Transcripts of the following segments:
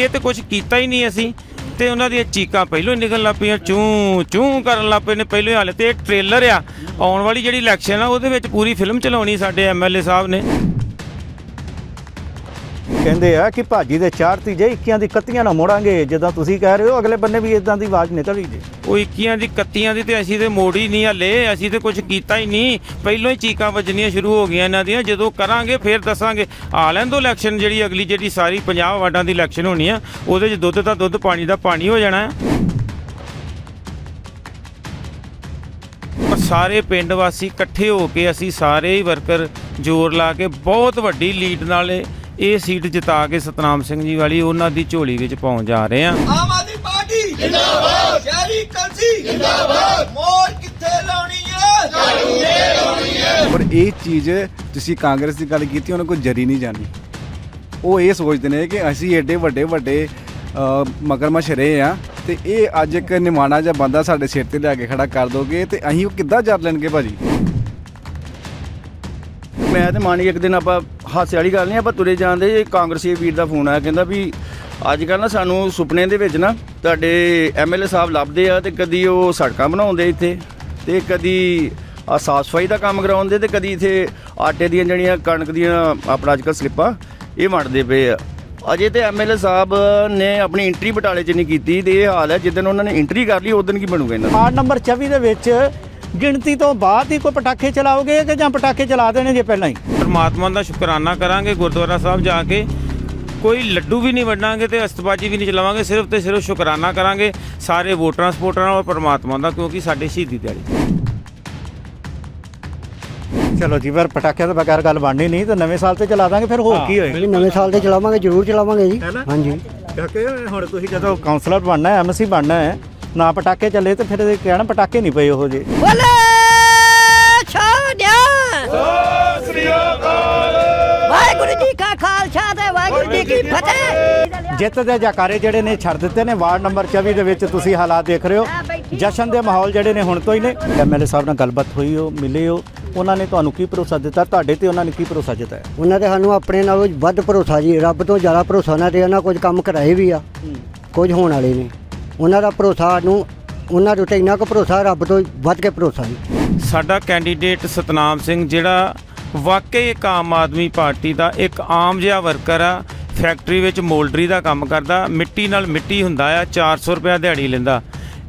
ਇਹ ਤੇ ਕੁਝ ਕੀਤਾ ਹੀ ਨਹੀਂ ਅਸੀਂ। ਤੇ ਉਹਨਾਂ ਦੀਆਂ ਚੀਕਾਂ ਪਹਿਲੋਂ ਹੀ ਨਿਕਲਣ ਲੱਗ ਪਈਆਂ, ਚੂੰ ਚੂੰ ਕਰਨ ਲੱਗ ਪਏ ਨੇ ਪਹਿਲੋਂ ਹੀ ਹਾਲੇ ਤੇ ਇਹ ਟ੍ਰੇਲਰ ਆ। ਆਉਣ ਵਾਲੀ ਜਿਹੜੀ ਇਲੈਕਸ਼ਨ ਆ, ਉਹਦੇ ਵਿੱਚ ਪੂਰੀ ਫਿਲਮ ਚਲਾਉਣੀ ਸਾਡੇ ਐਮਐਲਏ ਸਾਹਿਬ ਨੇ। ਕਹਿੰਦੇ ਆ ਕਿ ਭਾਜੀ ਦੇ ਚਾਰ ਤੀਜੇ ਇੱਕੀਆਂ ਦੀ ਕੱਤੀਆਂ ਨਾ ਮੋੜਾਂਗੇ, ਜਿੱਦਾਂ ਤੁਸੀਂ ਕਹਿ ਰਹੇ ਹੋ, ਅਗਲੇ ਬੰਨੇ ਵੀ ਇਦਾਂ ਦੀ ਆਵਾਜ਼ ਨਿਕਲੀ ਜੇ। ਉਹ ਇੱਕੀਆਂ ਦੀ ਕੱਤੀਆਂ ਦੀ ਤੇ ਅਸੀਂ ਤੇ ਮੋੜੀ ਨਹੀਂ ਹਲੇ, ਅਸੀਂ ਤੇ ਕੁਝ ਕੀਤਾ ਹੀ ਨਹੀਂ। ਪਹਿਲਾਂ ਹੀ ਚੀਕਾਂ ਵੱਜਣੀਆਂ ਸ਼ੁਰੂ ਹੋ ਗਈਆਂ ਇਹਨਾਂ ਦੀਆਂ, ਜਦੋਂ ਕਰਾਂਗੇ ਫਿਰ ਦੱਸਾਂਗੇ। ਆ ਲੈਣ ਦੋ ਇਲੈਕਸ਼ਨ ਜਿਹੜੀ ਅਗਲੀ ਜਿਹੜੀ ਸਾਰੀ 50 ਵਾਰਡਾਂ ਦੀ ਇਲੈਕਸ਼ਨ ਹੋਣੀ ਆ, ਉਹਦੇ 'ਚ ਦੁੱਧ ਦਾ ਦੁੱਧ, ਪਾਣੀ ਦਾ ਪਾਣੀ ਹੋ ਜਾਣਾ। ਹੈ ਪਰ ਸਾਰੇ ਪਿੰਡ ਵਾਸੀ ਇਕੱਠੇ ਹੋ ਕੇ ਅਸੀਂ ਸਾਰੇ ਹੀ ਵਰਕਰ ਜ਼ੋਰ ਲਾ ਕੇ ਬਹੁਤ ਵੱਡੀ ਲੀਡ ਨਾਲ ਇਹ- ਸੀਟ ਜਿਤਾ ਕੇ ਸਤਨਾਮ ਸਿੰਘ ਜੀ ਵਾਲੀ ਉਹਨਾਂ ਦੀ ਝੋਲੀ ਵਿੱਚ ਪਹੁੰਚ ਜਾ ਰਹੇ ਹਾਂ। ਆਮ ਆਦਮੀ ਪਾਰਟੀ ਜਿੰਦਾਬਾਦ। ਸ਼ਹਿਰੀ ਕਲਸੀ ਜਿੰਦਾਬਾਦ। ਮੋਰ ਕਿੱਥੇ ਲਾਉਣੀ ਹੈ? ਪਰ ਇਹ ਚੀਜ਼ ਤੁਸੀਂ ਕਾਂਗਰਸ ਦੀ ਗੱਲ ਕੀਤੀ ਉਹਨਾਂ ਕੋਈ ਜਰੀ ਨਹੀਂ ਜਾਣੀ। ਉਹ ਇਹ ਸੋਚਦੇ ਨੇ ਕਿ ਅਸੀਂ ਏਡੇ ਵੱਡੇ ਵੱਡੇ ਅ, ਮਗਰਮੱਛ ਰਹੇ ਆ ਤੇ ਇਹ ਅੱਜ ਇੱਕ ਨਿਮਾਣਾ ਜਿਹਾ ਬੰਦਾ ਸਾਡੇ ਸਿਰ ਤੇ ਲਿਆ ਕੇ ਖੜਾ ਕਰ ਦੋਗੇ ਤੇ ਅਸੀਂ ਉਹ ਕਿੱਦਾਂ ਜਰ ਲੈਣਗੇ ਭਾਜੀ? ਮੈਂ ਤੇ ਮਾਨੀ ਇੱਕ ਦਿਨ ਆਪਾਂ ਹਾਸੇ ਵਾਲੀ ਗੱਲ ਨਹੀਂ, ਆਪਾਂ ਤੁਰੇ ਜਾਂਦੇ ਕਾਂਗਰਸੀ ਵੀਰ ਦਾ ਫੋਨ ਆਇਆ, ਕਹਿੰਦਾ ਵੀ ਅੱਜ ਕੱਲ੍ਹ ਨਾ ਸਾਨੂੰ ਸੁਪਨੇ ਦੇ ਵਿੱਚ ਨਾ ਤੁਹਾਡੇ ਐਮਐਲਏ ਸਾਹਿਬ ਲੱਭਦੇ ਆ ਤੇ ਕਦੀ ਉਹ ਸੜਕਾਂ ਬਣਾਉਂਦੇ ਇੱਥੇ ਤੇ ਕਦੀ ਆ ਸਾਫ਼ ਸਫ਼ਾਈ ਦਾ ਕੰਮ ਕਰਾਉਂਦੇ ਤੇ ਕਦੀ ਇੱਥੇ ਆਟੇ ਦੀਆਂ ਜਿਹੜੀਆਂ ਕਣਕ ਦੀਆਂ ਆਪਣਾ ਅੱਜ ਕੱਲ੍ਹ ਸਲਿੱਪਾਂ ਇਹ ਵੰਡਦੇ ਪਏ ਆ। ਅਜੇ ਤੇ ਐਮਐਲਏ ਸਾਹਿਬ ਨੇ ਆਪਣੀ ਐਂਟਰੀ ਬਟਾਲੇ 'ਚ ਨਹੀਂ ਕੀਤੀ ਤੇ ਇਹ ਹਾਲ ਹੈ ਜਿੱਦਣ ਉਹਨਾਂ ਨੇ ਐਂਟਰੀ ਕਰ ਲਈ ਉਦੋਂ ਕੀ ਬਣੂਗਾ ਇਹਨਾਂ ਦਾ? ਵਾਰਡ ਨੰਬਰ 24 ਦੇ ਵਿੱਚ ਗਿਣਤੀ ਤੋਂ ਬਾਅਦ ਹੀ ਕੋਈ ਪਟਾਕੇ ਚਲਾਓਗੇ ਕਿ ਜਾਂ ਪਟਾਕੇ ਚਲਾ ਦੇਣੇ ਜੇ ਪਹਿਲਾਂ ਹੀ? ਪਰਮਾਤਮਾ ਦਾ ਸ਼ੁਕਰਾਨਾ ਕਰਾਂਗੇ ਗੁਰਦੁਆਰਾ ਸਾਹਿਬ ਜਾ ਕੇ ਕੋਈ ਲੱਡੂ ਵੀ ਨਹੀਂ ਵੰਡਾਂਗੇ ਤੇ ਅਸਤਬਾਜੀ ਵੀ ਨਹੀਂ ਚਲਾਵਾਂਗੇ ਸਿਰਫ ਤੇ ਸਿਰਫ ਸ਼ੁਕਰਾਨਾ ਕਰਾਂਗੇ ਸਾਰੇ ਵੋਟਰਾਂ ਸਪੋਰਟਰਾਂ ਔਰ ਪਰਮਾਤਮਾ ਦਾ ਕਿਉਂਕਿ ਸਾਡੇ ਸ਼ਹੀਦੀ ਦਿਹਾੜੀ। ਚਲੋ ਜੀ ਫਿਰ ਪਟਾਕਿਆਂ ਤੋਂ ਬਗੈਰ ਗੱਲ ਬਣਨੀ ਨਹੀਂ ਤਾਂ ਨਵੇਂ ਸਾਲ ਤੇ ਚਲਾ ਦਾਂਗੇ ਫਿਰ ਹੋਰ ਕੀ ਹੋਏਗਾ? ਜੀ ਨਵੇਂ ਸਾਲ ਤੇ ਚਲਾਵਾਂਗੇ ਜ਼ਰੂਰ ਚਲਾਵਾਂਗੇ ਜੀ? ਹਾਂਜੀ। ਕਿਉਂਕਿ ਹੁਣ ਤੁਸੀਂ ਜਦੋਂ ਕਾਉਂਸਲਰ ਬਣਨਾ ਹੈ ਐਮਸੀ ਬਣਨਾ ਹੈ ਨਾ ਪਟਾਕੇ ਚੱਲੇ ਤੇ ਫਿਰ ਇਹ ਕਹਿਣਾ ਪਟਾਕੇ ਨਹੀਂ ਪਏ ਉਹ ਜੇ। ਬੋਲੇ ਛਾੜਿਆ। ਵਾਹਿਗੁਰੂ ਜੀ ਕਾ ਖਾਲਸਾ ਤੇ ਵਾਹਿਗੁਰੂ ਜੀ ਕੀ ਫਤਿਹ। ਜਿੱਤ ਦੇ ਜਕਾਰੇ ਜਿਹੜੇ ਨੇ ਛੱਡ ਦਿੱਤੇ ਨੇ ਵਾਰਡ ਨੰਬਰ 24 ਦੇ ਵਿੱਚ ਤੁਸੀਂ ਹਾਲਾਤ ਦੇਖ ਰਹੇ ਹੋ। ਜਸ਼ਨ ਦੇ ਮਾਹੌਲ ਜਿਹੜੇ ਨੇ ਹੁਣ ਤੋਂ ਹੀ ਨੇ। ਐਮਐਲਏ ਸਾਹਿਬ ਨਾਲ ਗੱਲਬਾਤ ਹੋਈ ਹੋ ਮਿਲੇ ਹੋ ਉਹਨਾਂ ਨੇ ਤੁਹਾਨੂੰ ਕੀ ਭਰੋਸਾ ਦਿੱਤਾ? ਤੁਹਾਡੇ ਤੇ ਉਹਨਾਂ ਨੇ ਕੀ ਭਰੋਸਾ ਜਤਾਇਆ ਉਹਨਾਂ ਤੇ ਸਾਨੂੰ ਆਪਣੇ ਨਾਲੋਂ ਵੱਧ ਭਰੋਸਾ ਜੀ। ਰੱਬ ਤੋਂ ਜ਼ਿਆਦਾ ਭਰੋਸਾ ਉਹਨਾਂ ਤੇ ਉਹਨਾਂ ਕੁਝ ਕੰਮ ਕਰਾਏ ਵੀ ਆ। ਕੁਝ ਹੋਣ ਵਾਲੇ ਨੇ। ਉਹਨਾਂ ਦਾ ਭਰੋਸਾ ਸਾਨੂੰ ਉਹਨਾਂ ਦੇ ਉੱਤੇ ਇੰਨਾ ਕੁ ਭਰੋਸਾ ਰੱਬ ਤੋਂ ਵੱਧ ਕੇ ਭਰੋਸਾ ਜੀ। ਸਾਡਾ ਕੈਂਡੀਡੇਟ ਸਤਨਾਮ ਸਿੰਘ ਜਿਹੜਾ ਵਾਕਈ ਇੱਕ ਆਮ ਆਦਮੀ ਪਾਰਟੀ ਦਾ ਇੱਕ ਆਮ ਜਿਹਾ ਵਰਕਰ ਆ ਫੈਕਟਰੀ ਵਿੱਚ ਮੋਲਡਰੀ ਦਾ ਕੰਮ ਕਰਦਾ ਮਿੱਟੀ ਨਾਲ ਮਿੱਟੀ ਹੁੰਦਾ ਆ 400 ਰੁਪਏ ਦਿਹਾੜੀ ਲੈਂਦਾ।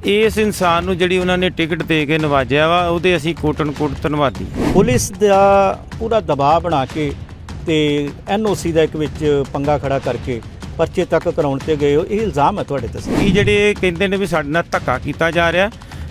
ਇਸ ਇਨਸਾਨ ਨੂੰ ਜਿਹੜੀ ਉਹਨਾਂ ਨੇ ਟਿਕਟ ਦੇ ਕੇ ਨਵਾਜਿਆ ਵਾ ਉਹਦੇ ਅਸੀਂ ਕੋਟਨ ਕੋਟ ਧੰਨਵਾਦੀ। ਪੁਲਿਸ ਦਾ ਪੂਰਾ ਦਬਾਅ ਬਣਾ ਕੇ ਤੇ ਐਨਓਸੀ ਦਾ ਇੱਕ ਵਿੱਚ ਪੰਗਾ ਖੜਾ ਕਰਕੇ ਪਰਚੇ ਤੱਕ ਕਰਾਉਣ ਤੇ ਗਏ ਹੋ, ਇਹ ਇਲਜ਼ਾਮ ਹੈ ਤੁਹਾਡੇ ਤੇ ਕੀ ਜਿਹੜੇ ਕਹਿੰਦੇ ਨੇ ਵੀ ਸਾਡੇ ਨਾਲ ਧੱਕਾ ਕੀਤਾ ਜਾ ਰਿਹਾ,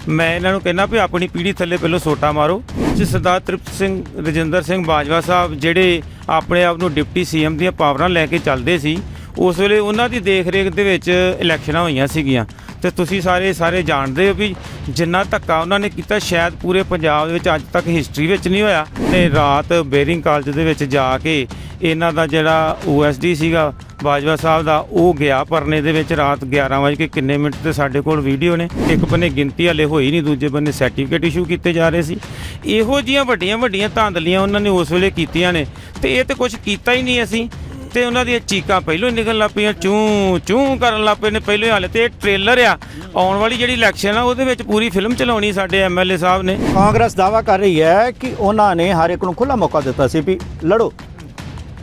ਮੈਂ ਇਹਨਾਂ ਨੂੰ ਕਹਿੰਦਾ ਵੀ ਆਪਣੀ ਪੀੜ੍ਹੀ ਥੱਲੇ ਪਹਿਲਾਂ ਸੋਟਾ ਮਾਰੋ। ਜੀ, ਸਰਦਾਰ ਤ੍ਰਿਪਤ ਸਿੰਘ, ਰਜਿੰਦਰ ਸਿੰਘ ਬਾਜਵਾ ਸਾਹਿਬ ਜਿਹੜੇ ਆਪਣੇ ਆਪ ਨੂੰ ਡਿਪਟੀ ਸੀਐਮ ਦੀਆਂ ਪਾਵਰਾਂ ਲੈ ਕੇ ਚੱਲਦੇ ਸੀ, ਉਸ ਵੇਲੇ ਉਹਨਾਂ ਦੀ ਦੇਖ-ਰੇਖ ਦੇ ਵਿੱਚ ਇਲੈਕਸ਼ਨਾਂ ਹੋਈਆਂ ਸੀਗੀਆਂ। ਤੇ ਤੁਸੀਂ ਸਾਰੇ ਸਾਰੇ ਜਾਣਦੇ ਹੋ ਵੀ ਜਿੰਨਾ ਧੱਕਾ ਉਹਨਾਂ ਨੇ ਕੀਤਾ, ਸ਼ਾਇਦ ਪੂਰੇ ਪੰਜਾਬ ਦੇ ਵਿੱਚ ਅੱਜ ਤੱਕ ਹਿਸਟਰੀ ਵਿੱਚ ਨਹੀਂ ਹੋਇਆ। ਤੇ ਰਾਤ ਬੇਰਿੰਗ ਕਾਲਜ ਦੇ ਵਿੱਚ ਜਾ ਕੇ ਇਹਨਾਂ ਦਾ ਜਿਹੜਾ ਓਐਸਡੀ ਸੀਗਾ, ਬਾਜਵਾ ਸਾਹਿਬ ਦਾ, ਉਹ ਗਿਆ ਪਰਨੇ ਦੇ ਵਿੱਚ ਰਾਤ 11 ਵਜੇ ਕੇ ਕਿੰਨੇ ਮਿੰਟ ਤੇ ਸਾਡੇ ਕੋਲ ਵੀਡੀਓ ਨੇ। ਇੱਕ ਬੰਨੇ ਗਿਣਤੀ ਹਲੇ ਹੋਈ ਨਹੀਂ, ਦੂਜੇ ਬੰਨੇ ਸਰਟੀਫਿਕੇਟ ਇਸ਼ੂ ਕੀਤੇ ਜਾ ਰਹੇ ਸੀ। ਇਹੋ ਜੀਆਂ ਵੱਡੀਆਂ ਵੱਡੀਆਂ ਧਾਂਦਲੀਆਂ ਉਹਨਾਂ ਨੇ ਉਸ ਵੇਲੇ ਕੀਤੀਆਂ ਨੇ ਤੇ ਇਹ ਤੇ ਕੁਝ ਕੀਤਾ ਹੀ ਨਹੀਂ ਅਸੀਂ। ਤੇ ਉਹਨਾਂ ਦੀਆਂ ਚੀਕਾਂ ਪਹਿਲੋਂ ਨਿਕਲਣ ਲੱਗ ਪਈਆਂ, ਚੂੰ ਚੂੰ ਕਰਨ ਲੱਗ ਪਏ ਨੇ ਪਹਿਲੋਂ ਹਾਲੇ ਤੇ ਇਹ ਟ੍ਰੇਲਰ ਆ। ਆਉਣ ਵਾਲੀ ਜਿਹੜੀ ਇਲੈਕਸ਼ਨ ਆ, ਉਹਦੇ ਵਿੱਚ ਪੂਰੀ ਫਿਲਮ ਚਲਾਉਣੀ ਸਾਡੇ ਐਮਐਲਏ ਸਾਹਿਬ ਨੇ। ਕਾਂਗਰਸ ਦਾਵਾ ਕਰ ਰਹੀ ਹੈ ਕਿ ਉਹਨਾਂ ਨੇ ਹਰ ਇੱਕ ਨੂੰ ਖੁੱਲਾ ਮੌਕਾ ਦਿੱਤਾ ਸੀ ਵੀ ਲੜੋ।